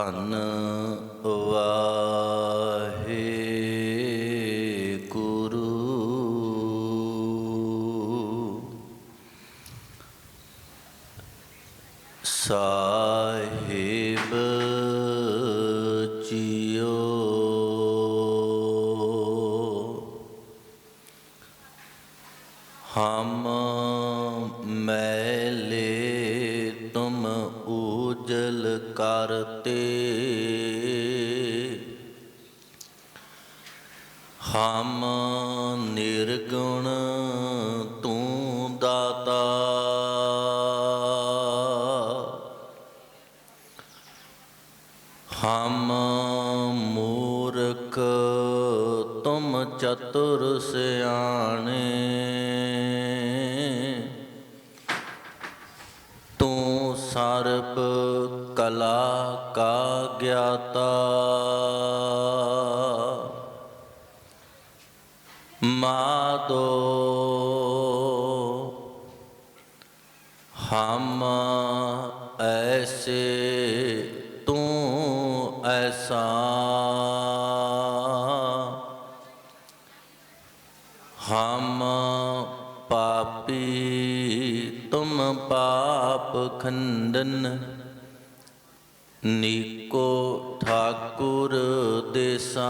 ਧੰਨ ਵਾਹਿਗੁਰੂ। ਸਾਹਿਬ ਸਿਆਣੇ। ਤੂੰ ਸਰਬ ਕਲਾ ਕਾ ਗਿਆਤਾ। ਮਾਦੋ ਪਾਪ ਖੰਡਨ, ਨੀਕੋ ਠਾਕੁਰ ਦੇਸਾ।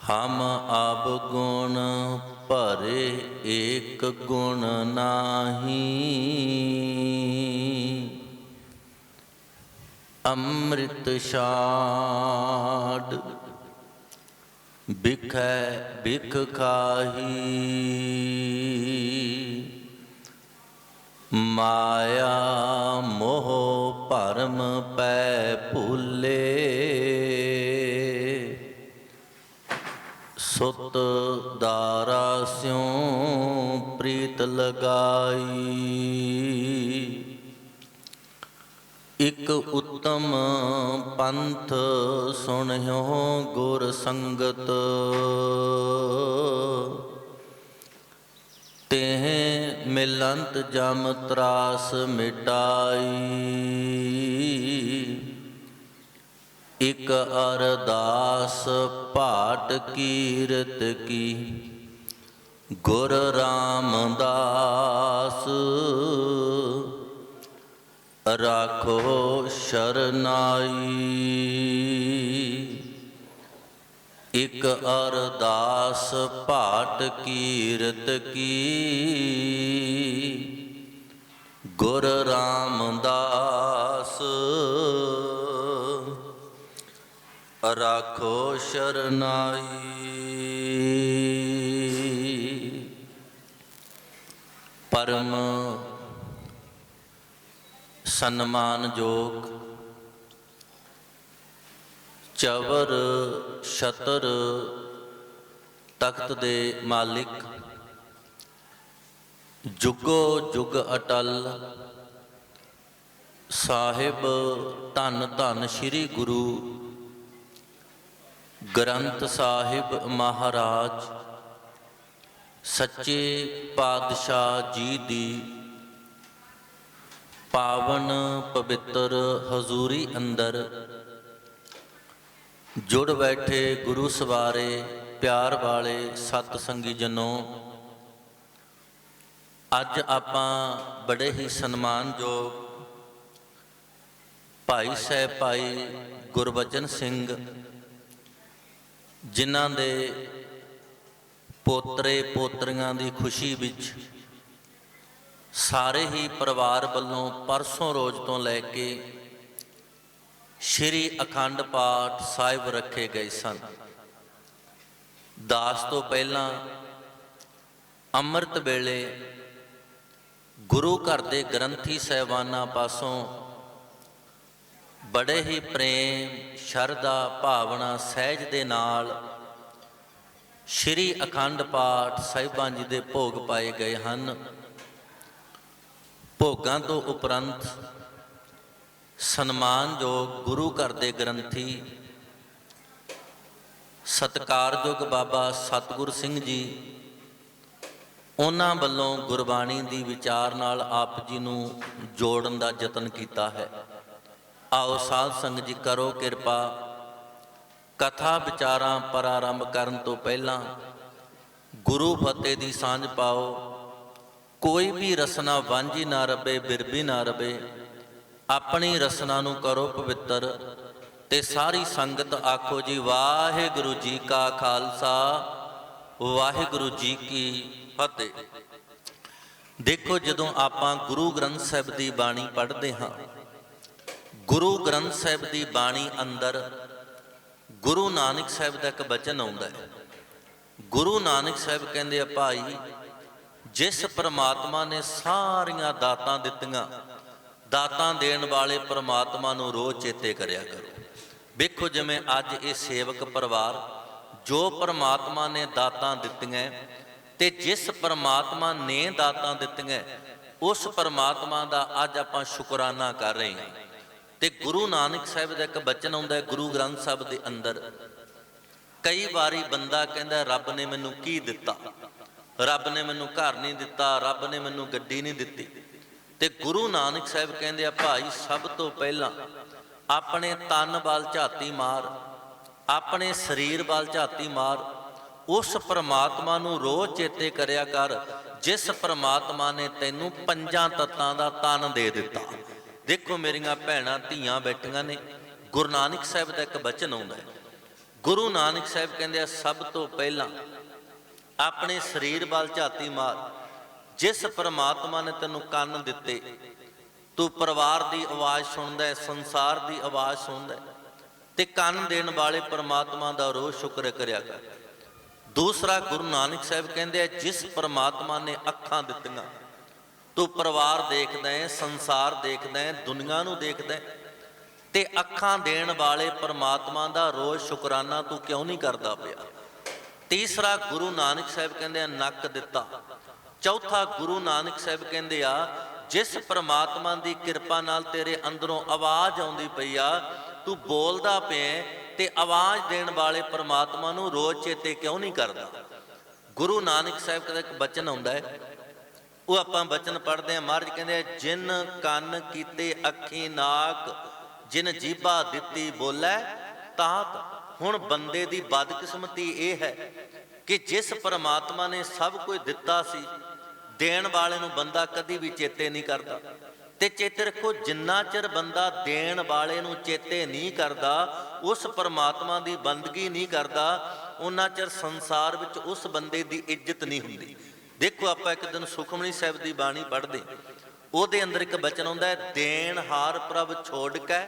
ਹਮ ਅਬ ਗੁਣ ਭਰੇ ਏਕ ਗੁਣ ਨਾਹੀ। ਅੰਮ੍ਰਿਤ ਛਾੜ, ਬਿਖੈ ਬਿਖ ਖਾਹੀ। ਮਾਇਆ ਮੋਹ ਭਰਮ ਪੈ ਭੁੱਲੇ। ਸੁਤ ਦਾਰਾ ਸਿਉ ਪ੍ਰੀਤ ਲਗਾਈ। ਇਕ ਉਤਮ ਪੰਥ ਸੁਣਿਓ ਗੁਰ ਸੰਗਤ। ਤੇਹ ਮਿਲੰਤ ਜਮ ਤਰਾਸ ਮਿਟਾਈ। ਇਕ ਅਰਦਾਸ ਪਾਟ ਕੀਰਤ ਕੀ ਗੁਰ ਰਾਮਦਾਸ। ਰਾਖੋ ਸ਼ਰਨਾਈ। ਇਕ ਅਰਦਾਸ ਪਾਟ ਕੀਰਤ ਕੀ। ਗੁਰ ਰਾਮਦਾਸ ਰਾਖੋ ਸ਼ਰਨਾਈ। ਪਰਮ ਸਨਮਾਨਯੋਗ ਚਵਰ ਛਤਰ ਤਖਤ ਦੇ ਮਾਲਿਕ, ਜੁਗੋ ਜੁਗ ਅਟਲ, ਸਾਹਿਬ ਧੰਨ ਧੰਨ ਸ੍ਰੀ ਗੁਰੂ, ਗ੍ਰੰਥ ਸਾਹਿਬ ਮਹਾਰਾਜ, ਸੱਚੇ ਪਾਤਸ਼ਾਹ ਜੀ ਦੀ ਪਾਵਨ ਪਵਿੱਤਰ ਹਜ਼ੂਰੀ ਅੰਦਰ ਜੁੜ ਬੈਠੇ ਗੁਰੂ ਸਵਾਰੇ, ਪਿਆਰ ਵਾਲੇ ਸਤ ਸੰਗੀ ਜਨੋ। ਅੱਜ ਆਪਾਂ ਬੜੇ ਹੀ ਸਨਮਾਨਯੋਗ ਭਾਈ ਸਾਹਿਬ ਭਾਈ ਗੁਰਬਚਨ ਸਿੰਘ, ਜਿਨ੍ਹਾਂ ਦੇ ਪੋਤਰੇ ਪੋਤਰੀਆਂ ਦੀ ਖੁਸ਼ੀ ਵਿੱਚ ਸਾਰੇ ਹੀ ਪਰਿਵਾਰ ਵੱਲੋਂ ਪਰਸੋਂ ਰੋਜ਼ ਤੋਂ ਲੈ ਕੇ ਸ਼੍ਰੀ ਅਖੰਡ ਪਾਠ ਸਾਹਿਬ ਰੱਖੇ ਗਏ ਸਨ। ਦਾਸ ਤੋਂ ਪਹਿਲਾਂ ਅੰਮ੍ਰਿਤ ਵੇਲੇ ਗੁਰੂ ਘਰ ਦੇ ਗ੍ਰੰਥੀ ਸਹਿਬਾਨਾਂ ਪਾਸੋਂ ਬੜੇ ਹੀ ਪ੍ਰੇਮ, ਸ਼ਰਧਾ, ਭਾਵਨਾ ਸਹਿਜ ਦੇ ਨਾਲ ਸ਼੍ਰੀ ਅਖੰਡ ਪਾਠ ਸਾਹਿਬਾਂ ਜੀ ਦੇ ਭੋਗ ਪਾਏ ਗਏ ਹਨ। ਭੋਗਾਂ ਤੋਂ ਉਪਰੰਤ ਸਨਮਾਨਯੋਗ ਗੁਰੂ ਘਰ ਦੇ ਗ੍ਰੰਥੀ, ਸਤਕਾਰਯੋਗ ਬਾਬਾ ਸਤਿਗੁਰ ਸਿੰਘ ਜੀ, ਉਹਨਾਂ ਵੱਲੋਂ ਗੁਰਬਾਣੀ ਦੀ ਵਿਚਾਰ ਨਾਲ ਆਪ ਜੀ ਨੂੰ ਜੋੜਨ ਦਾ ਯਤਨ ਕੀਤਾ ਹੈ। ਆਓ ਸਾਧ ਸੰਗਤ ਜੀ ਕਰੋ ਕਿਰਪਾ। ਕਥਾ ਵਿਚਾਰਾਂ ਪ੍ਰਾਰੰਭ ਕਰਨ ਤੋਂ ਪਹਿਲਾਂ ਗੁਰੂ ਫਤਿਹ ਦੀ ਸਾਂਝ ਪਾਓ। ਕੋਈ ਵੀ ਰਸਨਾ ਵਾਂਝੀ ਨਾ ਰਵੇ, ਬਿਰਬੀ ਨਾ ਰਵੇ ਆਪਣੀ ਰਸਨਾ ਨੂੰ ਕਰੋ ਪਵਿੱਤਰ ਤੇ ਸਾਰੀ ਸੰਗਤ ਆਖੋ ਜੀ, ਵਾਹਿਗੁਰੂ ਜੀ ਕਾ ਖਾਲਸਾ, ਵਾਹਿਗੁਰੂ ਜੀ ਕੀ ਫਤਿਹ। ਦੇਖੋ ਜਦੋਂ ਆਪਾਂ ਗੁਰੂ ਗ੍ਰੰਥ ਸਾਹਿਬ ਦੀ ਬਾਣੀ ਪੜ੍ਹਦੇ ਹਾਂ, ਗੁਰੂ ਗ੍ਰੰਥ ਸਾਹਿਬ ਦੀ ਬਾਣੀ ਅੰਦਰ ਗੁਰੂ ਨਾਨਕ ਸਾਹਿਬ ਦਾ ਇੱਕ ਬਚਨ ਆਉਂਦਾ ਹੈ। ਗੁਰੂ ਨਾਨਕ ਸਾਹਿਬ ਕਹਿੰਦੇ ਆ, ਭਾਈ, ਜਿਸ ਪ੍ਰਮਾਤਮਾ ਨੇ ਸਾਰੀਆਂ ਦਾਤਾਂ ਦਿੱਤੀਆਂ ਦਾਤਾਂ ਦੇਣ ਵਾਲੇ ਪ੍ਰਮਾਤਮਾ ਨੂੰ ਰੋਜ਼ ਚੇਤੇ ਕਰਿਆ ਕਰੋ। ਵੇਖੋ ਜਿਵੇਂ ਅੱਜ ਇਹ ਸੇਵਕ ਪਰਿਵਾਰ ਜੋ ਪ੍ਰਮਾਤਮਾ ਨੇ ਦਾਤਾਂ ਦਿੱਤੀਆਂ ਤੇ ਜਿਸ ਪ੍ਰਮਾਤਮਾ ਨੇ ਦਾਤਾਂ ਦਿੱਤੀਆਂ ਉਸ ਪ੍ਰਮਾਤਮਾ ਦਾ ਅੱਜ ਆਪਾਂ ਸ਼ੁਕਰਾਨਾ ਕਰ ਰਹੇ ਹਾਂ। ਤੇ ਗੁਰੂ ਨਾਨਕ ਸਾਹਿਬ ਦਾ ਇੱਕ ਬਚਨ ਆਉਂਦਾ ਹੈ, ਗੁਰੂ ਗ੍ਰੰਥ ਸਾਹਿਬ ਦੇ ਅੰਦਰ। ਕਈ ਵਾਰੀ ਬੰਦਾ ਕਹਿੰਦਾ, ਰੱਬ ਨੇ ਮੈਨੂੰ ਕੀ ਦਿੱਤਾ? ਰੱਬ ਨੇ ਮੈਨੂੰ ਘਰ ਨਹੀਂ ਦਿੱਤਾ, ਰੱਬ ਨੇ ਮੈਨੂੰ ਗੱਡੀ ਨਹੀਂ ਦਿੱਤੀ। ਤੇ ਗੁਰੂ ਨਾਨਕ ਸਾਹਿਬ ਕਹਿੰਦੇ ਆ, ਭਾਈ, ਸਭ ਤੋਂ ਪਹਿਲਾਂ ਆਪਣੇ ਤਨ ਵੱਲ ਝਾਤੀ ਮਾਰ, ਆਪਣੇ ਸਰੀਰ ਵੱਲ ਝਾਤੀ ਮਾਰ, ਉਸ ਪਰਮਾਤਮਾ ਨੂੰ ਰੋਜ਼ ਚੇਤੇ ਕਰਿਆ ਕਰ, ਜਿਸ ਪਰਮਾਤਮਾ ਨੇ ਤੈਨੂੰ ਪੰਜਾਂ ਤੱਤਾਂ ਦਾ ਤਨ ਦੇ ਦਿੱਤਾ। ਦੇਖੋ ਮੇਰੀਆਂ ਭੈਣਾਂ, ਧੀਆਂ ਬੈਠੀਆਂ ਨੇ, ਗੁਰੂ ਨਾਨਕ ਸਾਹਿਬ ਦਾ ਇੱਕ ਬਚਨ ਆਉਂਦਾ ਹੈ। ਗੁਰੂ ਨਾਨਕ ਸਾਹਿਬ ਕਹਿੰਦੇ ਆ, ਸਭ ਤੋਂ ਪਹਿਲਾਂ ਆਪਣੇ ਸਰੀਰ ਵੱਲ ਝਾਤੀ ਮਾਰ ਜਿਸ ਪਰਮਾਤਮਾ ਨੇ ਤੈਨੂੰ ਕੰਨ ਦਿੱਤੇ, ਤੂੰ ਪਰਿਵਾਰ ਦੀ ਆਵਾਜ਼ ਸੁਣਦਾ ਹੈ, ਸੰਸਾਰ ਦੀ ਆਵਾਜ਼ ਸੁਣਦਾ ਹੈ, ਤੇ ਕੰਨ ਦੇਣ ਵਾਲੇ ਪਰਮਾਤਮਾ ਦਾ ਰੋਜ਼ ਸ਼ੁਕਰ ਕਰਿਆ ਕਰ। ਦੂਸਰਾ ਗੁਰੂ ਨਾਨਕ ਸਾਹਿਬ ਕਹਿੰਦੇ ਆ, ਜਿਸ ਪਰਮਾਤਮਾ ਨੇ ਅੱਖਾਂ ਦਿੱਤੀਆਂ, ਤੂੰ ਪਰਿਵਾਰ ਦੇਖਦਾ ਹੈ, ਸੰਸਾਰ ਦੇਖਦਾ ਹੈ, ਦੁਨੀਆ ਨੂੰ ਦੇਖਦਾ ਹੈ, ਤੇ ਅੱਖਾਂ ਦੇਣ ਵਾਲੇ ਪਰਮਾਤਮਾ ਦਾ ਰੋਜ਼ ਸ਼ੁਕਰਾਨਾ ਤੂੰ ਕਿਉਂ ਨਹੀਂ ਕਰਦਾ ਪਿਆ? ਤੀਸਰਾ ਗੁਰੂ ਨਾਨਕ ਸਾਹਿਬ ਕਹਿੰਦੇ ਆ, ਨੱਕ ਦਿੱਤਾ। ਚੌਥਾ ਗੁਰੂ ਨਾਨਕ ਸਾਹਿਬ ਕਹਿੰਦੇ ਆ, ਜਿਸ ਪ੍ਰਮਾਤਮਾ ਦੀ ਕਿਰਪਾ ਨਾਲ ਤੇਰੇ ਅੰਦਰੋਂ ਆਵਾਜ਼ ਆਉਂਦੀ ਪਈ ਆ, ਤੂੰ ਬੋਲਦਾ ਪਿਆ ਤੇ ਆਵਾਜ਼ ਦੇਣ ਵਾਲੇ ਪ੍ਰਮਾਤਮਾ ਨੂੰ ਰੋਜ਼ ਚੇਤੇ ਕਿਉਂ ਨਹੀਂ ਕਰਦਾ? ਗੁਰੂ ਨਾਨਕ ਸਾਹਿਬ ਦਾ ਇੱਕ ਬਚਨ ਆਉਂਦਾ ਹੈ ਉਹ ਆਪਾਂ ਬਚਨ ਪੜ੍ਹਦੇ ਆ, ਮਹਾਰਾਜ ਕਹਿੰਦੇ ਆ, ਜਿਨ ਕੰਨ ਕੀਤੇ ਅੱਖੀ ਨਾਕ, ਜਿਨ ਜੀਭਾ ਦਿੱਤੀ ਬੋਲੇ, ਤਾਤ ਹੁਣ ਬੰਦੇ ਦੀ ਬਦਕਿਸਮਤੀ ਇਹ ਹੈ ਕਿ ਜਿਸ ਪਰਮਾਤਮਾ ਨੇ ਸਭ ਕੁਝ ਦਿੱਤਾ ਸੀ ਦੇਣ ਵਾਲੇ ਨੂੰ ਬੰਦਾ ਕਦੀ ਵੀ ਚੇਤੇ ਨਹੀਂ ਕਰਦਾ। ਤੇ ਚੇਤੇ ਰੱਖੋ, ਜਿੰਨਾ ਚਿਰ ਬੰਦਾ ਦੇਣ ਵਾਲੇ ਨੂੰ ਚੇਤੇ ਨਹੀਂ ਕਰਦਾ, ਉਸ ਪਰਮਾਤਮਾ ਦੀ ਬੰਦਗੀ ਨਹੀਂ ਕਰਦਾ, ਉਹਨਾਂ ਚਿਰ ਸੰਸਾਰ ਵਿੱਚ ਉਸ ਬੰਦੇ ਦੀ ਇੱਜ਼ਤ ਨਹੀਂ ਹੁੰਦੀ। ਦੇਖੋ, ਆਪਾਂ ਇੱਕ ਦਿਨ ਸੁਖਮਨੀ ਸਾਹਿਬ ਦੀ ਬਾਣੀ ਪੜ੍ਹਦੇ ਉਹਦੇ ਅੰਦਰ ਇੱਕ ਬਚਨ ਆਉਂਦਾ ਹੈ, ਦੇਣ ਹਾਰ ਪ੍ਰਭ ਛੋੜ ਕੇ,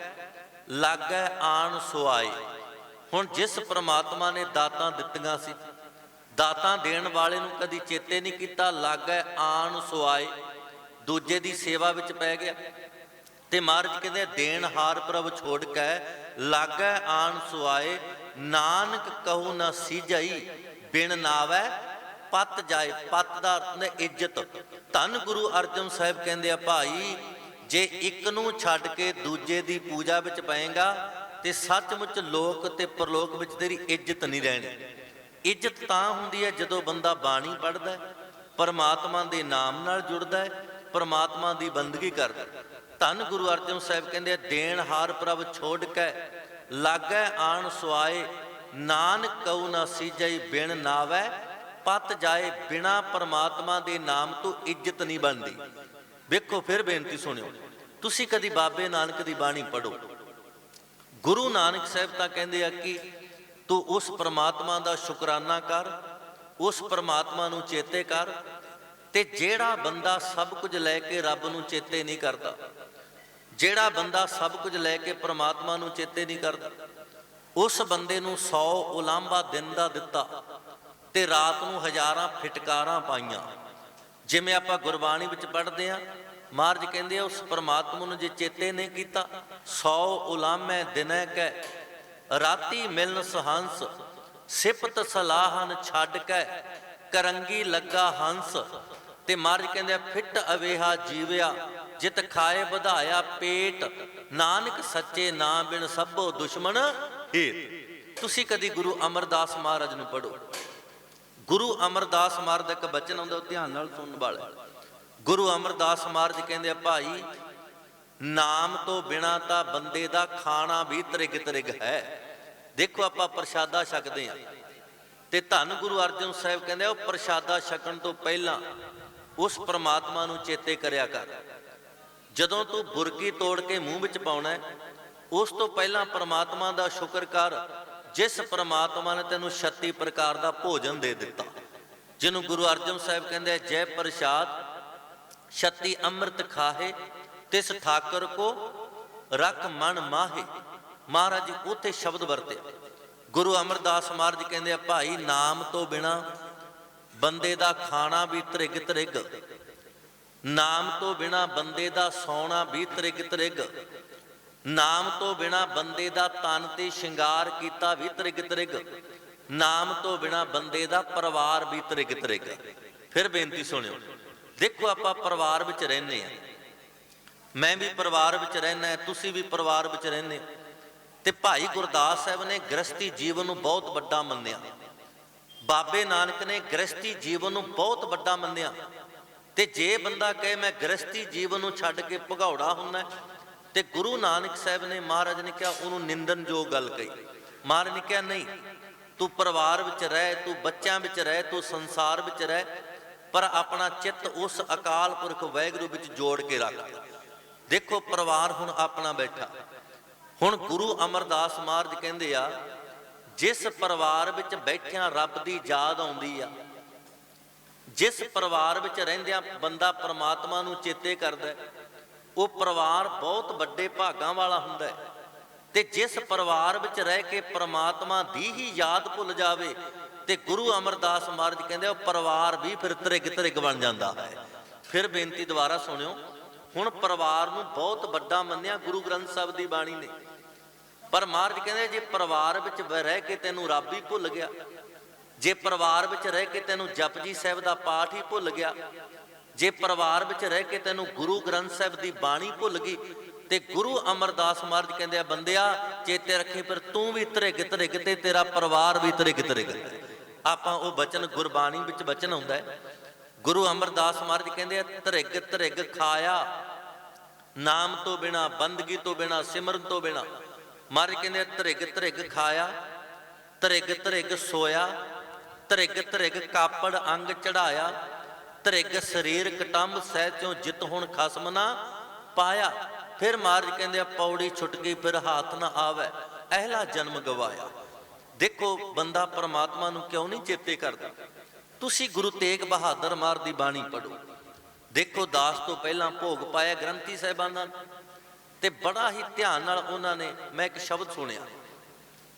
ਲਾਗੈ ਆਣ ਸੁਆਏ ਹੁਣ ਜਿਸ ਪ੍ਰਮਾਤਮਾ ਨੇ ਦਾਤਾਂ ਦਿੱਤੀਆਂ ਸੀ ਦਾਤਾਂ ਦੇਣ ਵਾਲੇ ਨੂੰ ਕਦੀ ਚੇਤੇ ਨਹੀਂ ਕੀਤਾ, ਲਾਗੈ ਆਣ ਸੁਆਏ, ਦੂਜੇ ਦੀ ਸੇਵਾ ਵਿੱਚ ਪੈ ਗਿਆ। ਤੇ ਮਹਾਰਾਜ ਕਹਿੰਦੇ, ਦੇਣ ਹਾਰ ਪ੍ਰਭ ਛੋੜ ਕੇ, ਲਾਗੈ ਆਣ ਸੁਆਏ, ਨਾਨਕ ਕਹੂ ਨਾ ਸੀਜਈ ਬਿਨ ਨਾਵੈ ਪਤ ਜਾਏ, ਪਤ ਦਾ ਅਰਥ ਹੈ ਇੱਜ਼ਤ। ਧੰਨ ਗੁਰੂ ਅਰਜਨ ਸਾਹਿਬ ਕਹਿੰਦੇ ਆ, ਭਾਈ, ਜੇ ਇੱਕ ਨੂੰ ਛੱਡ ਕੇ ਦੂਜੇ ਦੀ ਪੂਜਾ ਵਿੱਚ ਪਏਗਾ, ਤੇ ਸੱਚਮੁੱਚ ਲੋਕ ਤੇ ਪਰਲੋਕ ਵਿੱਚ ਤੇਰੀ ਇੱਜ਼ਤ ਨਹੀਂ ਰਹਿਣੀ। ਇੱਜ਼ਤ ਤਾਂ ਹੁੰਦੀ ਹੈ ਜਦੋਂ ਬੰਦਾ ਬਾਣੀ ਪੜ੍ਹਦਾ ਹੈ ਪਰਮਾਤਮਾ ਦੇ ਨਾਮ ਨਾਲ ਜੁੜਦਾ ਹੈ ਪਰਮਾਤਮਾ ਦੀ ਬੰਦਗੀ ਕਰਦਾ ਧੰਨ ਗੁਰੂ ਅਰਜਨ ਸਾਹਿਬ ਕਹਿੰਦੇ ਆ, ਦੇਣ ਹਾਰ ਪ੍ਰਭ ਛੋੜ ਕੇ ਲਾਗੈ ਆਣ ਸੁਆਏ ਨਾਨਕ ਕਉ ਨਾ ਸੀਜਈ ਬਿਨ ਨਾਵੈ ਪਤ ਜਾਏ ਬਿਨਾ ਪਰਮਾਤਮਾ ਦੇ ਨਾਮ ਤੋਂ ਇੱਜ਼ਤ ਨਹੀਂ ਬਣਦੀ। ਵੇਖੋ ਫਿਰ ਬੇਨਤੀ ਸੁਣਿਓ ਤੁਸੀਂ ਕਦੀ ਬਾਬੇ ਨਾਨਕ ਦੀ ਬਾਣੀ ਪੜੋ ਗੁਰੂ ਨਾਨਕ ਸਾਹਿਬ ਤਾਂ ਕਹਿੰਦੇ ਆ ਕਿ ਤੂੰ ਉਸ ਪਰਮਾਤਮਾ ਦਾ ਸ਼ੁਕਰਾਨਾ ਕਰ, ਉਸ ਪਰਮਾਤਮਾ ਨੂੰ ਚੇਤੇ ਕਰ ਤੇ ਜਿਹੜਾ ਬੰਦਾ ਸਭ ਕੁਝ ਲੈ ਕੇ ਰੱਬ ਨੂੰ ਚੇਤੇ ਨਹੀਂ ਕਰਦਾ, ਜਿਹੜਾ ਬੰਦਾ ਸਭ ਕੁਝ ਲੈ ਕੇ ਪਰਮਾਤਮਾ ਨੂੰ ਚੇਤੇ ਨਹੀਂ ਕਰਦਾ, ਉਸ ਬੰਦੇ ਨੂੰ 100 ਉਲਾਂਭਾ ਦਿਨ ਦਾ ਦਿੱਤਾ ਤੇ ਰਾਤ ਨੂੰ ਹਜ਼ਾਰਾਂ ਫਟਕਾਰਾਂ ਪਾਈਆਂ। ਜਿਵੇਂ ਆਪਾਂ ਗੁਰਬਾਣੀ ਵਿੱਚ ਪੜ੍ਹਦੇ ਆ ਮਹਾਰਜ ਕਹਿੰਦੇ ਆ, ਉਸ ਪ੍ਰਮਾਤਮਾ ਨੂੰ ਜੇ ਚੇਤੇ ਨਹੀਂ ਕੀਤਾ 100 ਉਲਾਮੇ ਦਿਨੈ ਕੈ। ਰਾਤੀ ਮਿਲਨ ਸਹੰਸ, ਸਿਫਤ ਸਲਾਹਨ ਛੱਡ ਕੇ ਕਰੰਗੀ ਲੱਗਾ ਹੰਸ। ਤੇ ਮਹਾਰਾਜ ਕਹਿੰਦੇ ਫਿੱਟ ਅਵੇਹਾ ਜੀਵਿਆ, ਜਿਤ ਖਾਏ ਵਧਾਇਆ ਪੇਟ। ਨਾਨਕ ਸੱਚੇ ਨਾਮ ਬਿਨ ਸਭੋ ਦੁਸ਼ਮਣ ਹੇਤ। ਤੁਸੀਂ ਕਦੀ ਗੁਰੂ ਅਮਰਦਾਸ ਮਹਾਰਾਜ ਨੂੰ ਪੜੋ ਗੁਰੂ ਅਮਰਦਾਸ ਮਹਾਰਾਜ ਦਾ ਇੱਕ ਬਚਨ ਆਉਂਦਾ ਧਿਆਨ ਨਾਲ ਸੁਣਨ ਵਾਲਾ। ਗੁਰੂ ਅਮਰਦਾਸ ਮਹਾਰਾਜ ਕਹਿੰਦੇ ਆ, ਭਾਈ ਨਾਮ ਤੋਂ ਬਿਨਾ ਤਾਂ ਬੰਦੇ ਦਾ ਖਾਣਾ ਵੀ ਤ੍ਰਿਗ ਤ੍ਰਿਗ ਹੈ। ਦੇਖੋ ਆਪਾਂ ਪ੍ਰਸ਼ਾਦਾ ਛਕਦੇ ਆ ਤੇ ਧੰਨ ਗੁਰੂ ਅਰਜਨ ਸਾਹਿਬ ਕਹਿੰਦੇ ਉਹ ਪ੍ਰਸ਼ਾਦਾ ਛਕਣ ਤੋਂ ਪਹਿਲਾਂ ਉਸ ਪ੍ਰਮਾਤਮਾ ਨੂੰ ਚੇਤੇ ਕਰਿਆ ਕਰ। ਜਦੋਂ ਤੂੰ ਬੁਰਕੀ ਤੋੜ ਕੇ ਮੂੰਹ ਵਿੱਚ ਪਾਉਣਾ ਹੈ, ਉਸ ਤੋਂ ਪਹਿਲਾਂ ਪ੍ਰਮਾਤਮਾ ਦਾ ਸ਼ੁਕਰ ਕਰ, ਜਿਸ ਪ੍ਰਮਾਤਮਾ ਨੇ ਤੈਨੂੰ 36 ਪ੍ਰਕਾਰ ਦਾ ਭੋਜਨ ਦੇ ਦਿੱਤਾ। ਜਿਹਨੂੰ ਗੁਰੂ ਅਰਜਨ ਸਾਹਿਬ ਕਹਿੰਦੇ ਜੈ ਪ੍ਰਸ਼ਾਦ 36 ਅੰਮ੍ਰਿਤ ਖਾਹੇ ਤਿਸ ਠਾਕਰ ਕੋ ਰਖ ਮਨ ਮਾਹੇ। ਮਹਾਰਾਜ ਜੀ ਉੱਥੇ ਸ਼ਬਦ ਵਰਤੇ। ਗੁਰੂ ਅਮਰਦਾਸ ਮਹਾਰਾਜ ਕਹਿੰਦੇ ਆ, ਭਾਈ, ਨਾਮ ਤੋਂ ਬਿਨਾ ਬੰਦੇ ਦਾ ਖਾਣਾ ਵੀ ਤ੍ਰਿਗ ਤ੍ਰਿਗ। ਨਾਮ ਤੋਂ ਬਿਨਾ ਬੰਦੇ ਦਾ ਸੌਣਾ ਵੀ ਤ੍ਰਿਗ ਤ੍ਰਿਗ। ਨਾਮ ਤੋਂ ਬਿਨਾ ਬੰਦੇ ਦਾ ਤਨ ਤੇ ਸ਼ਿੰਗਾਰ ਕੀਤਾ ਵੀ ਤ੍ਰਿਗ ਤ੍ਰਿਗ। ਨਾਮ ਤੋਂ ਬਿਨਾ ਬੰਦੇ ਦਾ ਪਰਿਵਾਰ ਵੀ ਤ੍ਰਿਗ ਤ੍ਰਿਗ। ਫਿਰ ਬੇਨਤੀ ਸੁਣਿਓ। ਦੇਖੋ ਆਪਾਂ ਪਰਿਵਾਰ ਵਿੱਚ ਰਹਿੰਦੇ ਆ। ਮੈਂ ਵੀ ਪਰਿਵਾਰ ਵਿੱਚ ਰਹਿਣਾ ਤੁਸੀਂ ਵੀ ਪਰਿਵਾਰ ਵਿੱਚ ਰਹਿੰਦੇ ਹੋ। ਤੇ ਭਾਈ ਗੁਰਦਾਸ ਸਾਹਿਬ ਨੇ ਗ੍ਰਸਤੀ ਜੀਵਨ ਨੂੰ ਬਹੁਤ ਵੱਡਾ ਮੰਨਿਆ। ਬਾਬੇ ਨਾਨਕ ਨੇ ਗ੍ਰਸਤੀ ਜੀਵਨ ਨੂੰ ਬਹੁਤ ਵੱਡਾ ਮੰਨਿਆ। ਤੇ ਜੇ ਬੰਦਾ ਕਹੇ, ਮੈਂ ਗ੍ਰਸਤੀ ਜੀਵਨ ਨੂੰ ਛੱਡ ਕੇ ਭਗੌੜਾ ਹੁੰਨਾ ਤੇ ਗੁਰੂ ਨਾਨਕ ਸਾਹਿਬ ਨੇ ਮਹਾਰਾਜ ਨੇ ਕਿਹਾ, ਉਹਨੂੰ ਨਿੰਦਨਯੋਗ ਗੱਲ ਕਹੀ। ਮਹਾਰਾਜ ਨੇ ਕਿਹਾ, ਨਹੀਂ, ਤੂੰ ਪਰਿਵਾਰ ਵਿੱਚ ਰਹਿ, ਤੂੰ ਬੱਚਿਆਂ ਵਿੱਚ ਰਹਿ, ਤੂੰ ਸੰਸਾਰ ਵਿੱਚ ਰਹਿ, ਪਰ ਆਪਣਾ ਚਿੱਤ ਉਸ ਅਕਾਲ ਪੁਰਖ ਵਾਹਿਗੁਰੂ ਵਿੱਚ ਜੋੜ ਕੇ ਰੱਖ। ਦੇਖੋ, ਪਰਿਵਾਰ ਹੁਣ ਆਪਣਾ ਬੈਠਾ। ਹੁਣ ਗੁਰੂ ਅਮਰਦਾਸ ਮਹਾਰਾਜ ਕਹਿੰਦੇ ਆ, ਜਿਸ ਪਰਿਵਾਰ ਵਿੱਚ ਬੈਠਿਆਂ ਰੱਬ ਦੀ ਯਾਦ ਆਉਂਦੀ ਆ, ਜਿਸ ਪਰਿਵਾਰ ਵਿੱਚ ਰਹਿੰਦਿਆਂ ਬੰਦਾ ਪਰਮਾਤਮਾ ਨੂੰ ਚੇਤੇ ਕਰਦਾ ਉਹ ਪਰਿਵਾਰ ਬਹੁਤ ਵੱਡੇ ਭਾਗਾਂ ਵਾਲਾ ਹੁੰਦਾ ਤੇ ਜਿਸ ਪਰਿਵਾਰ ਵਿੱਚ ਰਹਿ ਕੇ ਪਰਮਾਤਮਾ ਦੀ ਹੀ ਯਾਦ ਭੁੱਲ ਜਾਵੇ, ਤੇ ਗੁਰੂ ਅਮਰਦਾਸ ਮਹਾਰਾਜ ਕਹਿੰਦੇ ਉਹ ਪਰਿਵਾਰ ਵੀ ਫਿਰ ਤ੍ਰਿਗ ਤ੍ਰਿਗ ਬਣ ਜਾਂਦਾ ਹੈ। ਫਿਰ ਬੇਨਤੀ ਦੁਬਾਰਾ ਸੁਣਿਓ ਹੁਣ ਪਰਿਵਾਰ ਨੂੰ ਬਹੁਤ ਵੱਡਾ ਮੰਨਿਆ ਗੁਰੂ ਗ੍ਰੰਥ ਸਾਹਿਬ ਦੀ ਬਾਣੀ ਨੇ। ਪਰ ਮਹਾਰਾਜ ਕਹਿੰਦੇ, ਜੇ ਪਰਿਵਾਰ ਵਿੱਚ ਰਹਿ ਕੇ ਤੈਨੂੰ ਰੱਬ ਹੀ ਭੁੱਲ ਗਿਆ, ਜੇ ਪਰਿਵਾਰ ਵਿੱਚ ਰਹਿ ਕੇ ਤੈਨੂੰ ਜਪਜੀ ਸਾਹਿਬ ਦਾ ਪਾਠ ਹੀ ਭੁੱਲ ਗਿਆ, ਜੇ ਪਰਿਵਾਰ ਵਿੱਚ ਰਹਿ ਕੇ ਤੈਨੂੰ ਗੁਰੂ ਗ੍ਰੰਥ ਸਾਹਿਬ ਦੀ ਬਾਣੀ ਭੁੱਲ ਗਈ, ਤੇ ਗੁਰੂ ਅਮਰਦਾਸ ਮਹਾਰਾਜ ਕਹਿੰਦੇ ਆ, ਬੰਦਿਆ, ਚੇਤੇ ਰੱਖੀ ਫਿਰ ਤੂੰ ਵੀ ਤ੍ਰਿਗ ਤ੍ਰਿਗ ਤੇ ਤੇਰਾ ਪਰਿਵਾਰ ਵੀ ਤ੍ਰਿਗ ਤ੍ਰਿਗ ਆਪਾਂ ਉਹ ਬਚਨ ਗੁਰਬਾਣੀ ਵਿੱਚ ਬਚਨ ਆਉਂਦਾ ਹੈ। ਗੁਰੂ ਅਮਰਦਾਸ ਮਹਾਰਾਜ ਕਹਿੰਦੇ ਆ ਤ੍ਰਿਗ ਤ੍ਰਿਗ ਖਾਇਆ। ਨਾਮ ਤੋਂ ਬਿਨਾ ਬੰਦਗੀ ਤੋਂ ਬਿਨਾ ਸਿਮਰਨ ਤੋਂ ਬਿਨਾ। ਮਹਾਰਾਜ ਕਹਿੰਦੇ ਆ, ਤ੍ਰਿਗ ਖਾਇਆ ਤ੍ਰਿਗ ਤ੍ਰਿਗ ਸੋਇਆ ਤ੍ਰਿਗ ਤ੍ਰਿਗ ਕਾਪੜ ਅੰਗ ਚੜਾਇਆ ਤ੍ਰਿਗ ਸਰੀਰ ਕਟੰਬ ਸਹਿ ਚੋਂ ਜਿਤ ਹੁਣ ਖਸਮ ਨਾ ਪਾਇਆ। ਫਿਰ ਮਹਾਰਾਜ ਕਹਿੰਦੇ ਆ ਪੌੜੀ ਛੁੱਟ ਗਈ ਫਿਰ ਹੱਥ ਨਾ ਆਵੇ ਅਹਿਲਾ ਜਨਮ ਗਵਾਇਆ। ਦੇਖੋ ਬੰਦਾ ਪਰਮਾਤਮਾ ਨੂੰ ਕਿਉਂ ਨਹੀਂ ਚੇਤੇ ਕਰਦਾ? ਤੁਸੀਂ ਗੁਰੂ ਤੇਗ ਬਹਾਦਰ ਮਾਰ ਦੀ ਬਾਣੀ ਪੜੋ ਦੇਖੋ, ਦਾਸ ਤੋਂ ਪਹਿਲਾਂ ਭੋਗ ਪਾਇਆ ਗ੍ਰੰਥੀ ਸਾਹਿਬਾਨ ਨੇ ਤੇ ਬੜਾ ਹੀ ਧਿਆਨ ਨਾਲ ਉਹਨਾਂ ਨੇ ਮੈਂ ਇੱਕ ਸ਼ਬਦ ਸੁਣਿਆ।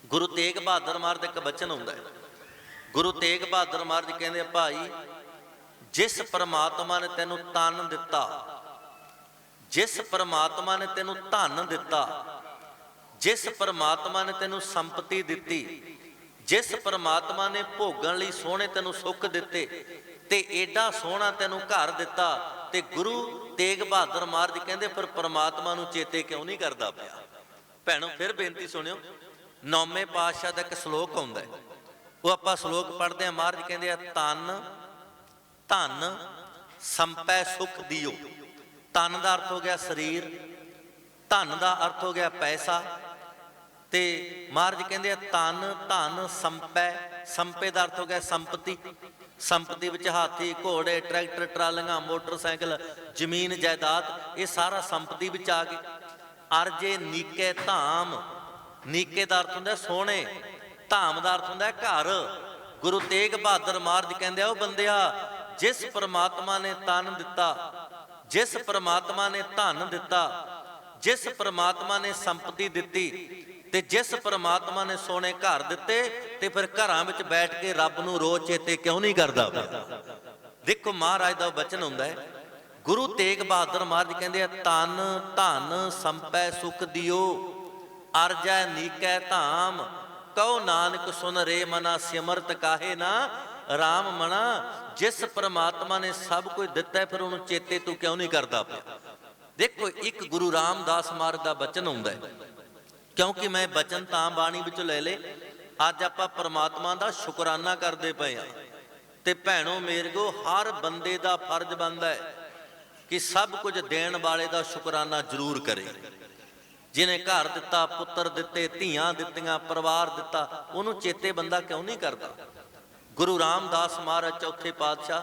ਗੁਰੂ ਤੇਗ ਬਹਾਦਰ ਮਾਰ ਦਾ ਇੱਕ ਬਚਨ ਹੁੰਦਾ ਹੈ। ਗੁਰੂ ਤੇਗ ਬਹਾਦਰ ਮਾਰ ਜੀ ਕਹਿੰਦੇ ਭਾਈ, ਜਿਸ ਪਰਮਾਤਮਾ ਨੇ ਤੈਨੂੰ ਤਨ ਦਿੱਤਾ, ਜਿਸ ਪਰਮਾਤਮਾ ਨੇ ਤੈਨੂੰ ਧਨ ਦਿੱਤਾ, ਜਿਸ ਪਰਮਾਤਮਾ ਨੇ ਤੈਨੂੰ ਸੰਪਤੀ ਦਿੱਤੀ ਜਿਸ ਪਰਮਾਤਮਾ ਨੇ ਭੋਗਣ ਲਈ ਸੋਹਣੇ ਤੈਨੂੰ ਸੁੱਖ ਦਿੱਤੇ ਤੇ ਏਡਾ ਸੋਹਣਾ ਤੈਨੂੰ ਘਰ ਦਿੱਤਾ ਤੇ ਗੁਰੂ ਤੇਗ ਬਹਾਦਰ ਮਹਾਰਾਜ ਕਹਿੰਦੇ ਫਿਰ ਪ੍ਰਮਾਤਮਾ ਨੂੰ ਚੇਤੇ ਕਿਉਂ ਨਹੀਂ ਕਰਦਾ ਪਿਆ? ਭੈਣੋ, ਫਿਰ ਬੇਨਤੀ ਸੁਣਿਓ, ਨੌਵੇਂ ਪਾਤਸ਼ਾਹ ਦਾ ਇੱਕ ਸ਼ਲੋਕ ਆਉਂਦਾ ਹੈ। ਉਹ ਆਪਾਂ ਸ਼ਲੋਕ ਪੜ੍ਹਦੇ ਆ ਮਹਾਰਾਜ ਕਹਿੰਦੇ ਆ ਤਨ ਧਨ ਸੰਪੈ ਸੁਖ ਦਿਓ। ਤਨ ਦਾ ਅਰਥ ਹੋ ਗਿਆ ਸਰੀਰ, ਧਨ ਦਾ ਅਰਥ ਹੋ ਗਿਆ ਪੈਸਾ ਤੇ ਮਹਾਰਾਜ ਕਹਿੰਦੇ ਆ ਤਨ ਧਨ ਸੰਪੈ, ਸੰਪੇ ਦਾ ਅਰਥ ਹੋ ਗਿਆ ਸੰਪਤੀ। ਸੰਪਤੀ ਵਿੱਚ ਹਾਥੀ, ਘੋੜੇ, ਟਰੈਕਟਰ, ਟਰਾਲੀਆਂ, ਮੋਟਰਸਾਈਕਲ, ਜ਼ਮੀਨ, ਜਾਇਦਾਦ, ਇਹ ਸਾਰਾ ਸੰਪਤੀ ਵਿੱਚ ਆ ਗਿਆ ਅਰਜੇ ਨੀਕੇ ਧਾਮ। ਨੀਕੇ ਦਾ ਅਰਥ ਹੁੰਦਾ ਸੋਹਣੇ, ਧਾਮ ਦਾ ਅਰਥ ਹੁੰਦਾ ਘਰ। ਗੁਰੂ ਤੇਗ ਬਹਾਦਰ ਮਹਾਰਾਜ ਕਹਿੰਦੇ ਆ, ਉਹ ਬੰਦਿਆ, ਜਿਸ ਪਰਮਾਤਮਾ ਨੇ ਤਨ ਦਿੱਤਾ, ਜਿਸ ਪਰਮਾਤਮਾ ਨੇ ਧਨ ਦਿੱਤਾ, ਜਿਸ ਪਰਮਾਤਮਾ ਨੇ ਸੰਪਤੀ ਦਿੱਤੀ ਤੇ ਜਿਸ ਪਰਮਾਤਮਾ ਨੇ ਸੋਨੇ ਘਰ ਦਿੱਤੇ ਤੇ ਫਿਰ ਘਰਾਂ ਵਿੱਚ ਬੈਠ ਕੇ ਰੱਬ ਨੂੰ ਰੋਜ਼ ਚੇਤੇ ਕਿਉਂ ਨਹੀਂ ਕਰਦਾ ਪਿਆ? ਦੇਖੋ ਮਹਾਰਾਜ ਦਾ ਬਚਨ ਹੁੰਦਾ ਹੈ, ਗੁਰੂ ਤੇਗ ਬਹਾਦਰ ਮਹਾਰਾਜ ਕਹਿੰਦੇ ਆ ਤਨ ਧਨ ਸੰਪੈ ਸੁਖ ਦਿਓ, ਅਰਜੈ ਨੀਕੈ ਧਾਮ, ਕਉ ਨਾਨਕ ਸੁਨ ਰੇ ਮਨਾ ਸਿਮਰਤ ਕਾਹੇ ਨਾ, ਰਾਮ ਮਣਾ, ਜਿਸ ਪਰਮਾਤਮਾ ਨੇ ਸਭ ਕੁਝ ਦਿੱਤਾ ਫਿਰ ਉਹਨੂੰ ਚੇਤੇ ਤੂੰ ਕਿਉਂ ਨਹੀਂ ਕਰਦਾ ਪਿਆ ਦੇਖੋ ਇੱਕ ਗੁਰੂ ਰਾਮਦਾਸ ਮਹਾਰਾਜ ਦਾ ਬਚਨ ਹੁੰਦਾ ਹੈ ਕਿਉਂਕਿ ਮੈਂ ਬਚਨ ਤਾਂ ਬਾਣੀ ਵਿੱਚੋਂ ਲੈ ਲੇ ਅੱਜ ਆਪਾਂ ਪਰਮਾਤਮਾ ਦਾ ਸ਼ੁਕਰਾਨਾ ਕਰਦੇ ਪਏ ਆ ਤੇ ਭੈਣੋ ਮੇਰਗੋ, ਹਰ ਬੰਦੇ ਦਾ ਫਰਜ਼ ਬਣਦਾ ਹੈ ਕਿ ਸਭ ਕੁਝ ਦੇਣ ਵਾਲੇ ਦਾ ਸ਼ੁਕਰਾਨਾ ਜ਼ਰੂਰ ਕਰੇ। ਜਿਨੇ ਘਰ ਦਿੱਤਾ, ਪੁੱਤਰ ਦਿੱਤੇ, ਧੀਆਂ ਦਿੱਤੀਆਂ, ਪਰਿਵਾਰ ਦਿੱਤਾ, ਉਹਨੂੰ ਚੇਤੇ ਬੰਦਾ ਕਿਉਂ ਨਹੀਂ ਕਰਦਾ? ਗੁਰੂ ਰਾਮਦਾਸ ਮਹਾਰਾਜ ਚੌਥੇ ਪਾਤਸ਼ਾਹ,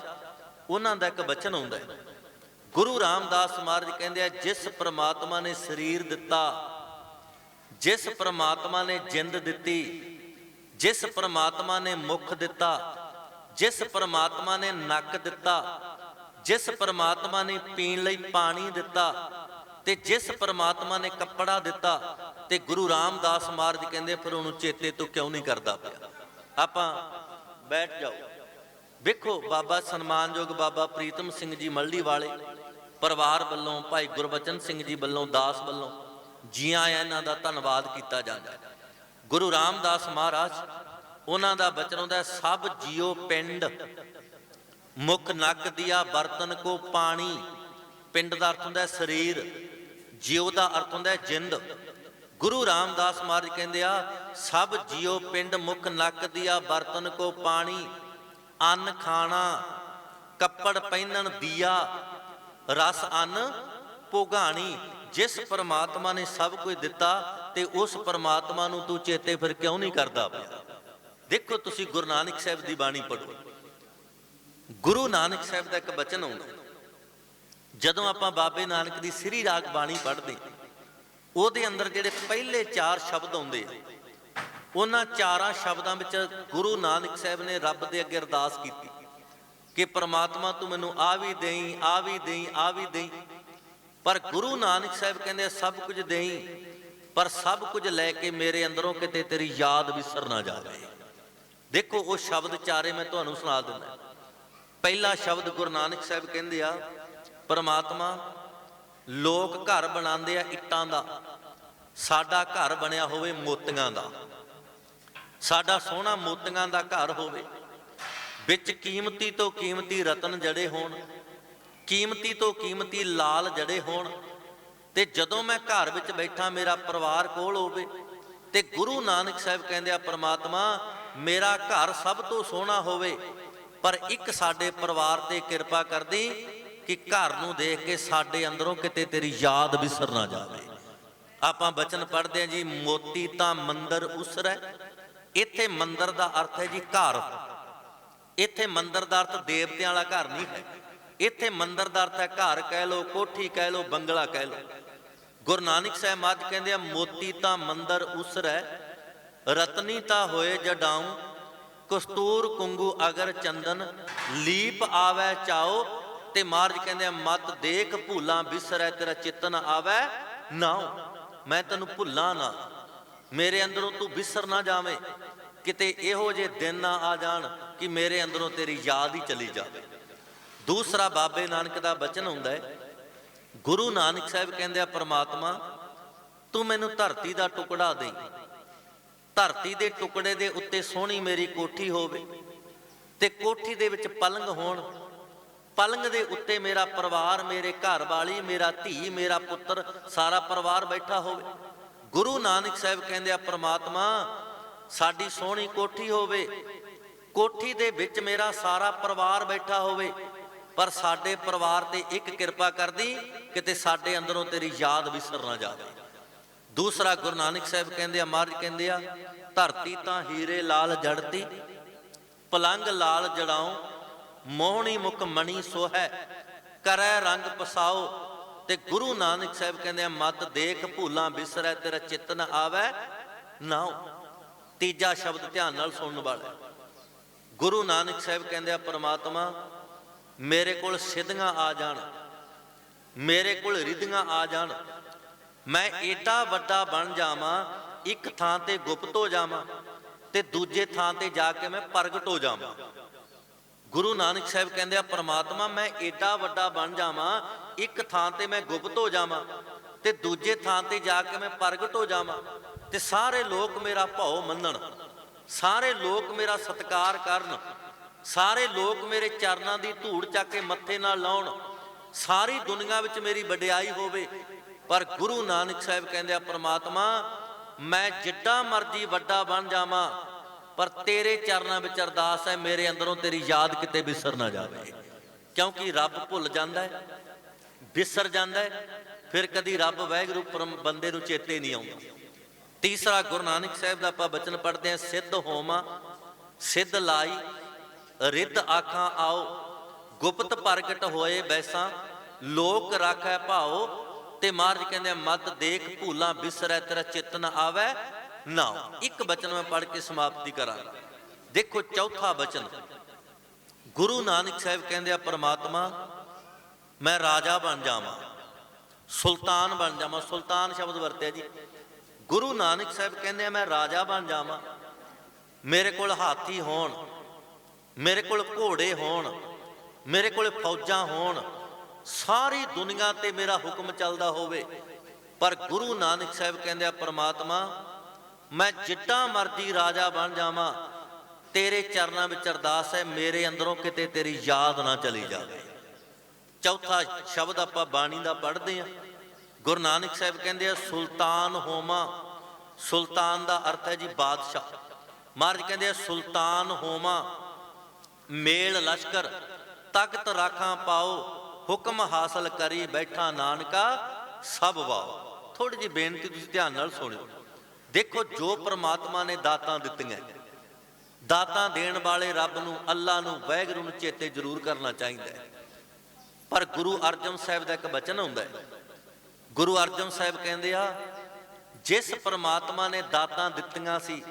ਉਹਨਾਂ ਦਾ ਇੱਕ ਬਚਨ ਹੁੰਦਾ ਹੈ। ਗੁਰੂ ਰਾਮਦਾਸ ਮਹਾਰਾਜ ਕਹਿੰਦੇ ਆ, ਜਿਸ ਪ੍ਰਮਾਤਮਾ ਨੇ ਸਰੀਰ ਦਿੱਤਾ ਜਿਸ ਪ੍ਰਮਾਤਮਾ ਨੇ ਜਿੰਦ ਦਿੱਤੀ, ਜਿਸ ਪ੍ਰਮਾਤਮਾ ਨੇ ਮੁਖ ਦਿੱਤਾ, ਜਿਸ ਪ੍ਰਮਾਤਮਾ ਨੇ ਨੱਕ ਦਿੱਤਾ, ਜਿਸ ਪ੍ਰਮਾਤਮਾ ਨੇ ਪੀਣ ਲਈ ਪਾਣੀ ਦਿੱਤਾ, ਤੇ ਜਿਸ ਪ੍ਰਮਾਤਮਾ ਨੇ ਕੱਪੜਾ ਦਿੱਤਾ, ਤੇ ਗੁਰੂ ਰਾਮਦਾਸ ਮਹਾਰਾਜ ਕਹਿੰਦੇ ਫਿਰ ਉਹਨੂੰ ਚੇਤੇ ਤੋਂ ਕਿਉਂ ਨਹੀਂ ਕਰਦਾ ਪਿਆ? ਆਪਾਂ ਬੈਠ ਜਾਓ। ਵੇਖੋ, ਬਾਬਾ ਸਨਮਾਨਯੋਗ ਬਾਬਾ ਪ੍ਰੀਤਮ ਸਿੰਘ ਜੀ ਮੱਲੀ ਵਾਲੇ ਪਰਿਵਾਰ ਵੱਲੋਂ, ਭਾਈ ਗੁਰਬਚਨ ਸਿੰਘ ਜੀ ਵੱਲੋਂ, ਦਾਸ ਵੱਲੋਂ ਜੀਆਂ ਆਇਆਂ ਇਹਨਾਂ ਦਾ ਧੰਨਵਾਦ ਕੀਤਾ ਜਾਂਦਾ। ਹੈ ਗੁਰੂ ਰਾਮਦਾਸ ਮਹਾਰਾਜ, ਉਹਨਾਂ ਦਾ ਬਚਨ ਹੁੰਦਾ ਸਭ ਜੀਓ ਪਿੰਡ। ਮੁਖ ਨੱਕ ਦੀਆ ਬਰਤਨ ਕੋ ਪਾਣੀ। ਪਿੰਡ ਦਾ ਅਰਥ ਹੁੰਦਾ ਸਰੀਰ। ਜਿਉ ਦਾ ਅਰਥ ਹੁੰਦਾ ਜਿੰਦ। ਗੁਰੂ ਰਾਮਦਾਸ ਮਹਾਰਾਜ ਕਹਿੰਦੇ ਆ, ਸਭ ਜੀਉ ਪਿੰਡ ਮੁਖ ਨੱਕ ਦੀਆ ਬਰਤਨ ਕੋ ਪਾਣੀ। ਅੰਨ ਖਾਣਾ, ਕੱਪੜ ਪਹਿਨਣ ਦੀਆ, ਰਸ ਅੰਨ ਭੋਗਾਣੀ। ਜਿਸ ਪਰਮਾਤਮਾ ਨੇ ਸਭ ਕੁਝ ਦਿੱਤਾ ਤੇ ਉਸ ਪਰਮਾਤਮਾ ਨੂੰ ਤੂੰ ਚੇਤੇ ਫਿਰ ਕਿਉਂ ਨਹੀਂ ਕਰਦਾ? ਪਿਆ ਦੇਖੋ ਤੁਸੀਂ ਗੁਰੂ ਨਾਨਕ ਸਾਹਿਬ ਦੀ ਬਾਣੀ ਪੜ੍ਹੋ। ਗੁਰੂ ਨਾਨਕ ਸਾਹਿਬ ਦਾ ਇੱਕ ਬਚਨ ਆਉਂਦਾ ਜਦੋਂ ਆਪਾਂ ਬਾਬੇ ਨਾਨਕ ਦੀ ਸ੍ਰੀ ਰਾਗ ਬਾਣੀ ਪੜ੍ਹਦੇ ਉਹਦੇ ਅੰਦਰ ਜਿਹੜੇ ਪਹਿਲੇ ਚਾਰ ਸ਼ਬਦ ਆਉਂਦੇ ਆ, ਉਹਨਾਂ ਚਾਰਾਂ ਸ਼ਬਦਾਂ ਵਿੱਚ ਗੁਰੂ ਨਾਨਕ ਸਾਹਿਬ ਨੇ ਰੱਬ ਦੇ ਅੱਗੇ ਅਰਦਾਸ ਕੀਤੀ ਕਿ ਪ੍ਰਮਾਤਮਾ ਤੂੰ ਮੈਨੂੰ ਆ ਵੀ ਦੇਈ, ਆ ਵੀ ਦੇਈ, ਆ ਵੀ ਦੇਈ। ਪਰ ਗੁਰੂ ਨਾਨਕ ਸਾਹਿਬ ਕਹਿੰਦੇ ਸਭ ਕੁਝ ਦੇਈ, ਪਰ ਸਭ ਕੁਝ ਲੈ ਕੇ ਮੇਰੇ ਅੰਦਰੋਂ ਕਿਤੇ ਤੇਰੀ ਯਾਦ ਵਿਸਰ ਨਾ ਜਾਵੇ। ਦੇਖੋ, ਉਹ ਸ਼ਬਦ ਚਾਰੇ ਮੈਂ ਤੁਹਾਨੂੰ ਸੁਣਾ ਦਿੰਦਾ। ਪਹਿਲਾ ਸ਼ਬਦ ਗੁਰੂ ਨਾਨਕ ਸਾਹਿਬ ਕਹਿੰਦੇ ਆ, ਪਰਮਾਤਮਾ, ਲੋਕ ਘਰ ਬਣਾਉਂਦੇ ਆ ਇੱਟਾਂ ਦਾ। ਸਾਡਾ ਘਰ ਬਣਿਆ ਹੋਵੇ ਮੋਤੀਆਂ ਦਾ। ਸਾਡਾ ਸੋਹਣਾ ਮੋਤੀਆਂ ਦਾ ਘਰ ਹੋਵੇ। ਵਿੱਚ ਕੀਮਤੀ ਤੋਂ ਕੀਮਤੀ ਰਤਨ ਜੜੇ ਹੋਣ। ਕੀਮਤੀ ਤੋਂ ਕੀਮਤੀ ਲਾਲ ਜੜੇ ਹੋਣ ਤੇ ਜਦੋਂ ਮੈਂ ਘਰ ਵਿੱਚ ਬੈਠਾ ਮੇਰਾ ਪਰਿਵਾਰ ਕੋਲ ਹੋਵੇ ਤੇ ਗੁਰੂ ਨਾਨਕ ਸਾਹਿਬ ਕਹਿੰਦੇ ਆ, ਪ੍ਰਮਾਤਮਾ, ਮੇਰਾ ਘਰ ਸਭ ਤੋਂ ਸੋਹਣਾ ਹੋਵੇ, ਪਰ ਇੱਕ ਸਾਡੇ ਪਰਿਵਾਰ ਤੇ ਕਿਰਪਾ ਕਰਦੀ ਕਿ ਘਰ ਨੂੰ ਦੇਖ ਕੇ ਸਾਡੇ ਅੰਦਰੋਂ ਕਿਤੇ ਤੇਰੀ ਯਾਦ ਵਿਸਰ ਨਾ ਜਾਵੇ। ਆਪਾਂ ਬਚਨ ਪੜ੍ਹਦੇ ਹਾਂ ਜੀ, ਮੋਤੀ ਤਾਂ ਮੰਦਰ ਉਸਰੈ। ਇੱਥੇ ਮੰਦਰ ਦਾ ਅਰਥ ਹੈ ਜੀ ਘਰ। ਇੱਥੇ ਮੰਦਰ ਦਾ ਅਰਥ ਦੇਵਤਿਆਂ ਵਾਲਾ ਘਰ ਨਹੀਂ ਹੈ। ਇੱਥੇ ਮੰਦਰ ਦਾ ਅਰਥ ਹੈ ਘਰ ਕਹਿ ਲੋ ਕੋਠੀ ਕਹਿ ਲੋ ਬੰਗਲਾ ਕਹਿ ਲੋ ਗੁਰੂ ਨਾਨਕ ਸਾਹਿਬ ਮਹਾਰਾਜ ਕਹਿੰਦੇ ਆ, ਮੋਤੀ ਤਾਂ ਮੰਦਰ ਉਸਰੈ, ਰਤਨੀ ਤਾਂ ਹੋਏ ਜਡਾਉ, ਕਸਤੂਰ ਕੁੰਗੂ ਅਗਰ ਚੰਦਨ, ਲੀਪ ਆਵੈ ਚਾਓ ਤੇ ਮਹਾਰਾਜ ਕਹਿੰਦੇ ਆ, ਮਤ ਦੇਖ ਭੂਲਾਂ ਬਿਸਰੈ, ਤੇਰਾ ਚਿੱਤ ਨਾ ਆਵੈ ਨਾਉ। ਮੈਂ ਤੈਨੂੰ ਭੁੱਲਾਂ ਨਾ, ਮੇਰੇ ਅੰਦਰੋਂ ਤੂੰ ਬਿਸਰ ਨਾ ਜਾਵੇਂ, ਕਿਤੇ ਇਹੋ ਜਿਹੇ ਦਿਨ ਨਾ ਆ ਜਾਣ ਕਿ ਮੇਰੇ ਅੰਦਰੋਂ ਤੇਰੀ ਯਾਦ ਹੀ ਚਲੀ ਜਾਵੇ। ਦੂਸਰਾ ਬਾਬੇ ਨਾਨਕ ਦਾ ਬਚਨ ਹੁੰਦਾ ਹੈ, ਗੁਰੂ ਨਾਨਕ ਸਾਹਿਬ ਕਹਿੰਦੇ ਆ, ਪ੍ਰਮਾਤਮਾ, ਤੂੰ ਮੈਨੂੰ ਧਰਤੀ ਦਾ ਟੁਕੜਾ ਦੇ। ਧਰਤੀ ਦੇ ਟੁਕੜੇ ਦੇ ਉੱਤੇ ਸੋਹਣੀ ਮੇਰੀ ਕੋਠੀ ਹੋਵੇ ਤੇ ਕੋਠੀ ਦੇ ਵਿੱਚ ਪਲੰਗ ਹੋਣ। ਪਲੰਗ ਦੇ ਉੱਤੇ ਮੇਰਾ ਪਰਿਵਾਰ, ਮੇਰੇ ਘਰ ਵਾਲੀ ਮੇਰਾ ਧੀ, ਮੇਰਾ ਪੁੱਤਰ, ਸਾਰਾ ਪਰਿਵਾਰ ਬੈਠਾ ਹੋਵੇ। ਗੁਰੂ ਨਾਨਕ ਸਾਹਿਬ ਕਹਿੰਦੇ ਆ, ਪ੍ਰਮਾਤਮਾ, ਸਾਡੀ ਸੋਹਣੀ ਕੋਠੀ ਹੋਵੇ। ਕੋਠੀ ਦੇ ਵਿੱਚ ਮੇਰਾ ਸਾਰਾ ਪਰਿਵਾਰ ਬੈਠਾ ਹੋਵੇ। ਪਰ ਸਾਡੇ ਪਰਿਵਾਰ ਤੇ ਇੱਕ ਕਿਰਪਾ ਕਰਦੀ ਕਿਤੇ ਸਾਡੇ ਅੰਦਰੋਂ ਤੇਰੀ ਯਾਦ ਵਿਸਰ ਨਾ ਜਾਵੇ। ਦੂਸਰਾ ਗੁਰੂ ਨਾਨਕ ਸਾਹਿਬ ਕਹਿੰਦੇ ਆ, ਮਹਾਰਾਜ ਕਹਿੰਦੇ ਆ, ਧਰਤੀ ਤਾਂ ਹੀਰੇ ਲਾਲ ਜੜਤੀ, ਪਲੰਗ ਲਾਲ ਜੜਾਉ, ਮੋਹਣੀ ਮੁਖ ਮਣੀ ਸੋਹੈ, ਕਰੈ ਰੰਗ ਪਸਾਓ। ਤੇ ਗੁਰੂ ਨਾਨਕ ਸਾਹਿਬ ਕਹਿੰਦੇ ਆ, ਮਤ ਦੇਖ ਭੂਲਾਂ ਬਿਸਰੈ, ਤੇਰਾ ਚਿੱਤ ਨ ਆਵੈ ਨਾ ਤੀਜਾ ਸ਼ਬਦ ਧਿਆਨ ਨਾਲ ਸੁਣਨ ਵਾਲਾ ਗੁਰੂ ਨਾਨਕ ਸਾਹਿਬ ਕਹਿੰਦੇ ਆ, ਪਰਮਾਤਮਾ ਮੇਰੇ ਕੋਲ ਸਿੱਧੀਆਂ ਆ ਜਾਣ, ਮੇਰੇ ਕੋਲ ਰਿੱਧੀਆਂ ਆ ਜਾਣ, ਮੈਂ ਏਡਾ ਵੱਡਾ ਬਣ ਜਾਵਾਂ, ਇੱਕ ਥਾਂ ਤੇ ਗੁਪਤ ਹੋ ਜਾਵਾਂ ਤੇ ਦੂਜੇ ਥਾਂ ਤੇ ਜਾ ਕੇ ਮੈਂ ਪ੍ਰਗਟ ਹੋ ਜਾਵਾਂ। ਗੁਰੂ ਨਾਨਕ ਸਾਹਿਬ ਕਹਿੰਦੇ ਆ, ਪ੍ਰਮਾਤਮਾ, ਮੈਂ ਏਡਾ ਵੱਡਾ ਬਣ ਜਾਵਾਂ, ਇੱਕ ਥਾਂ ਤੇ ਮੈਂ ਗੁਪਤ ਹੋ ਜਾਵਾਂ ਤੇ ਦੂਜੇ ਥਾਂ ਤੇ ਜਾ ਕੇ ਮੈਂ ਪ੍ਰਗਟ ਹੋ ਜਾਵਾਂ ਤੇ ਸਾਰੇ ਲੋਕ ਮੇਰਾ ਭਾਉ ਮੰਨਣ, ਸਾਰੇ ਲੋਕ ਮੇਰਾ ਸਤਿਕਾਰ ਕਰਨ ਸਾਰੇ ਲੋਕ ਮੇਰੇ ਚਰਨਾਂ ਦੀ ਧੂੜ ਚੱਕ ਕੇ ਮੱਥੇ ਨਾਲ ਲਾਉਣ, ਸਾਰੀ ਦੁਨੀਆ ਵਿੱਚ ਮੇਰੀ ਵਡਿਆਈ ਹੋਵੇ। ਪਰ ਗੁਰੂ ਨਾਨਕ ਸਾਹਿਬ ਕਹਿੰਦੇ ਆ, ਪ੍ਰਮਾਤਮਾ, ਮੈਂ ਜਿੱਡਾ ਮਰਜ਼ੀ ਵੱਡਾ ਬਣ ਜਾਵਾਂ, ਪਰ ਤੇਰੇ ਚਰਨਾਂ ਵਿੱਚ ਅਰਦਾਸ ਹੈ, ਮੇਰੇ ਅੰਦਰੋਂ ਤੇਰੀ ਯਾਦ ਕਿਤੇ ਵਿਸਰ ਨਾ ਜਾਵੇ। ਕਿਉਂਕਿ ਰੱਬ ਭੁੱਲ ਜਾਂਦਾ ਹੈ ਵਿਸਰ ਜਾਂਦਾ ਹੈ, ਫਿਰ ਕਦੀ ਰੱਬ ਵਾਹਿਗੁਰੂ ਪਰਮ ਬੰਦੇ ਨੂੰ ਚੇਤੇ ਨਹੀਂ ਆਉਂਦਾ। ਤੀਸਰਾ ਗੁਰੂ ਨਾਨਕ ਸਾਹਿਬ ਦਾ ਆਪਾਂ ਬਚਨ ਪੜ੍ਹਦੇ ਹਾਂ, ਸਿੱਧ ਹੋਮਾ ਸਿੱਧ ਲਾਈ ਰਿੱਧ ਆਖਾਂ ਆਓ, ਗੁਪਤ ਪ੍ਰਗਟ ਹੋਏ ਬੈਸਾਂ, ਲੋਕ ਰਾਖੈ ਭਾਓ, ਤੇ ਮਹਾਰਾਜ ਕਹਿੰਦੇ ਮਤ ਦੇਖ ਭੂਲਾਂ ਬਿਸਰੈ, ਤੇਰਾ ਚਿੱਤ ਨ ਆਵੈ ਨਾ ਇੱਕ ਬਚਨ ਮੈਂ ਪੜ੍ਹ ਕੇ ਸਮਾਪਤੀ ਕਰਾਂਗਾ। ਦੇਖੋ ਚੌਥਾ ਬਚਨ। ਗੁਰੂ ਨਾਨਕ ਸਾਹਿਬ ਕਹਿੰਦੇ ਆ, ਪ੍ਰਮਾਤਮਾ, ਮੈਂ ਰਾਜਾ ਬਣ ਜਾਵਾਂ, ਸੁਲਤਾਨ ਬਣ ਜਾਵਾਂ। ਸੁਲਤਾਨ ਸ਼ਬਦ ਵਰਤਿਆ ਜੀ। ਗੁਰੂ ਨਾਨਕ ਸਾਹਿਬ ਕਹਿੰਦੇ ਆ, ਮੈਂ ਰਾਜਾ ਬਣ ਜਾਵਾਂ, ਮੇਰੇ ਕੋਲ ਹਾਥੀ ਹੋਣ ਮੇਰੇ ਕੋਲ ਘੋੜੇ ਹੋਣ, ਮੇਰੇ ਕੋਲ ਫੌਜਾਂ ਹੋਣ, ਸਾਰੀ ਦੁਨੀਆ ਤੇ ਮੇਰਾ ਹੁਕਮ ਚੱਲਦਾ ਹੋਵੇ। ਪਰ ਗੁਰੂ ਨਾਨਕ ਸਾਹਿਬ ਕਹਿੰਦੇ ਆ, ਪ੍ਰਮਾਤਮਾ, ਮੈਂ ਜਿੱਡਾ ਮਰਜ਼ੀ ਰਾਜਾ ਬਣ ਜਾਵਾਂ, ਤੇਰੇ ਚਰਨਾਂ ਵਿੱਚ ਅਰਦਾਸ ਹੈ, ਮੇਰੇ ਅੰਦਰੋਂ ਕਿਤੇ ਤੇਰੀ ਯਾਦ ਨਾ ਚਲੀ ਜਾਵੇ। ਚੌਥਾ ਸ਼ਬਦ ਆਪਾਂ ਬਾਣੀ ਦਾ ਪੜ੍ਹਦੇ ਆ ਗੁਰੂ ਨਾਨਕ ਸਾਹਿਬ ਕਹਿੰਦੇ ਆ, ਸੁਲਤਾਨ ਹੋਮਾ ਸੁਲਤਾਨ ਦਾ ਅਰਥ ਹੈ ਜੀ ਬਾਦਸ਼ਾਹ। ਮਹਾਰਾਜ ਕਹਿੰਦੇ ਆ, ਸੁਲਤਾਨ ਹੋਮਾ ਮੇਲ ਲਸ਼ਕਰ, ਤਖਤ ਰਾਖਾਂ ਪਾਓ, ਹੁਕਮ ਹਾਸਲ ਕਰੀ ਬੈਠਾ ਨਾਨਕਾ, ਸਭ ਵਾਓ। ਥੋੜੀ ਜਿਹੀ ਬੇਨਤੀ ਤੁਸੀਂ ਧਿਆਨ ਨਾਲ ਸੁਣਿਓ। ਦੇਖੋ ਜੋ ਪ੍ਰਮਾਤਮਾ ਨੇ ਦਾਤਾਂ ਦਿੱਤੀਆਂ। ਦਾਤਾਂ ਦੇਣ ਵਾਲੇ ਰੱਬ ਨੂੰ, ਅੱਲਾ ਨੂੰ, ਵਾਹਿਗੁਰੂ ਨੂੰ ਚੇਤੇ ਜ਼ਰੂਰ ਕਰਨਾ ਚਾਹੀਦਾ ਹੈ। ਪਰ ਗੁਰੂ ਅਰਜਨ ਸਾਹਿਬ ਦਾ ਇੱਕ ਬਚਨ ਹੁੰਦਾ ਹੈ। ਗੁਰੂ ਅਰਜਨ ਸਾਹਿਬ ਕਹਿੰਦੇ ਆ, ਜਿਸ ਪ੍ਰਮਾਤਮਾ ਨੇ ਦਾਤਾਂ ਦਿੱਤੀਆਂ ਸੀ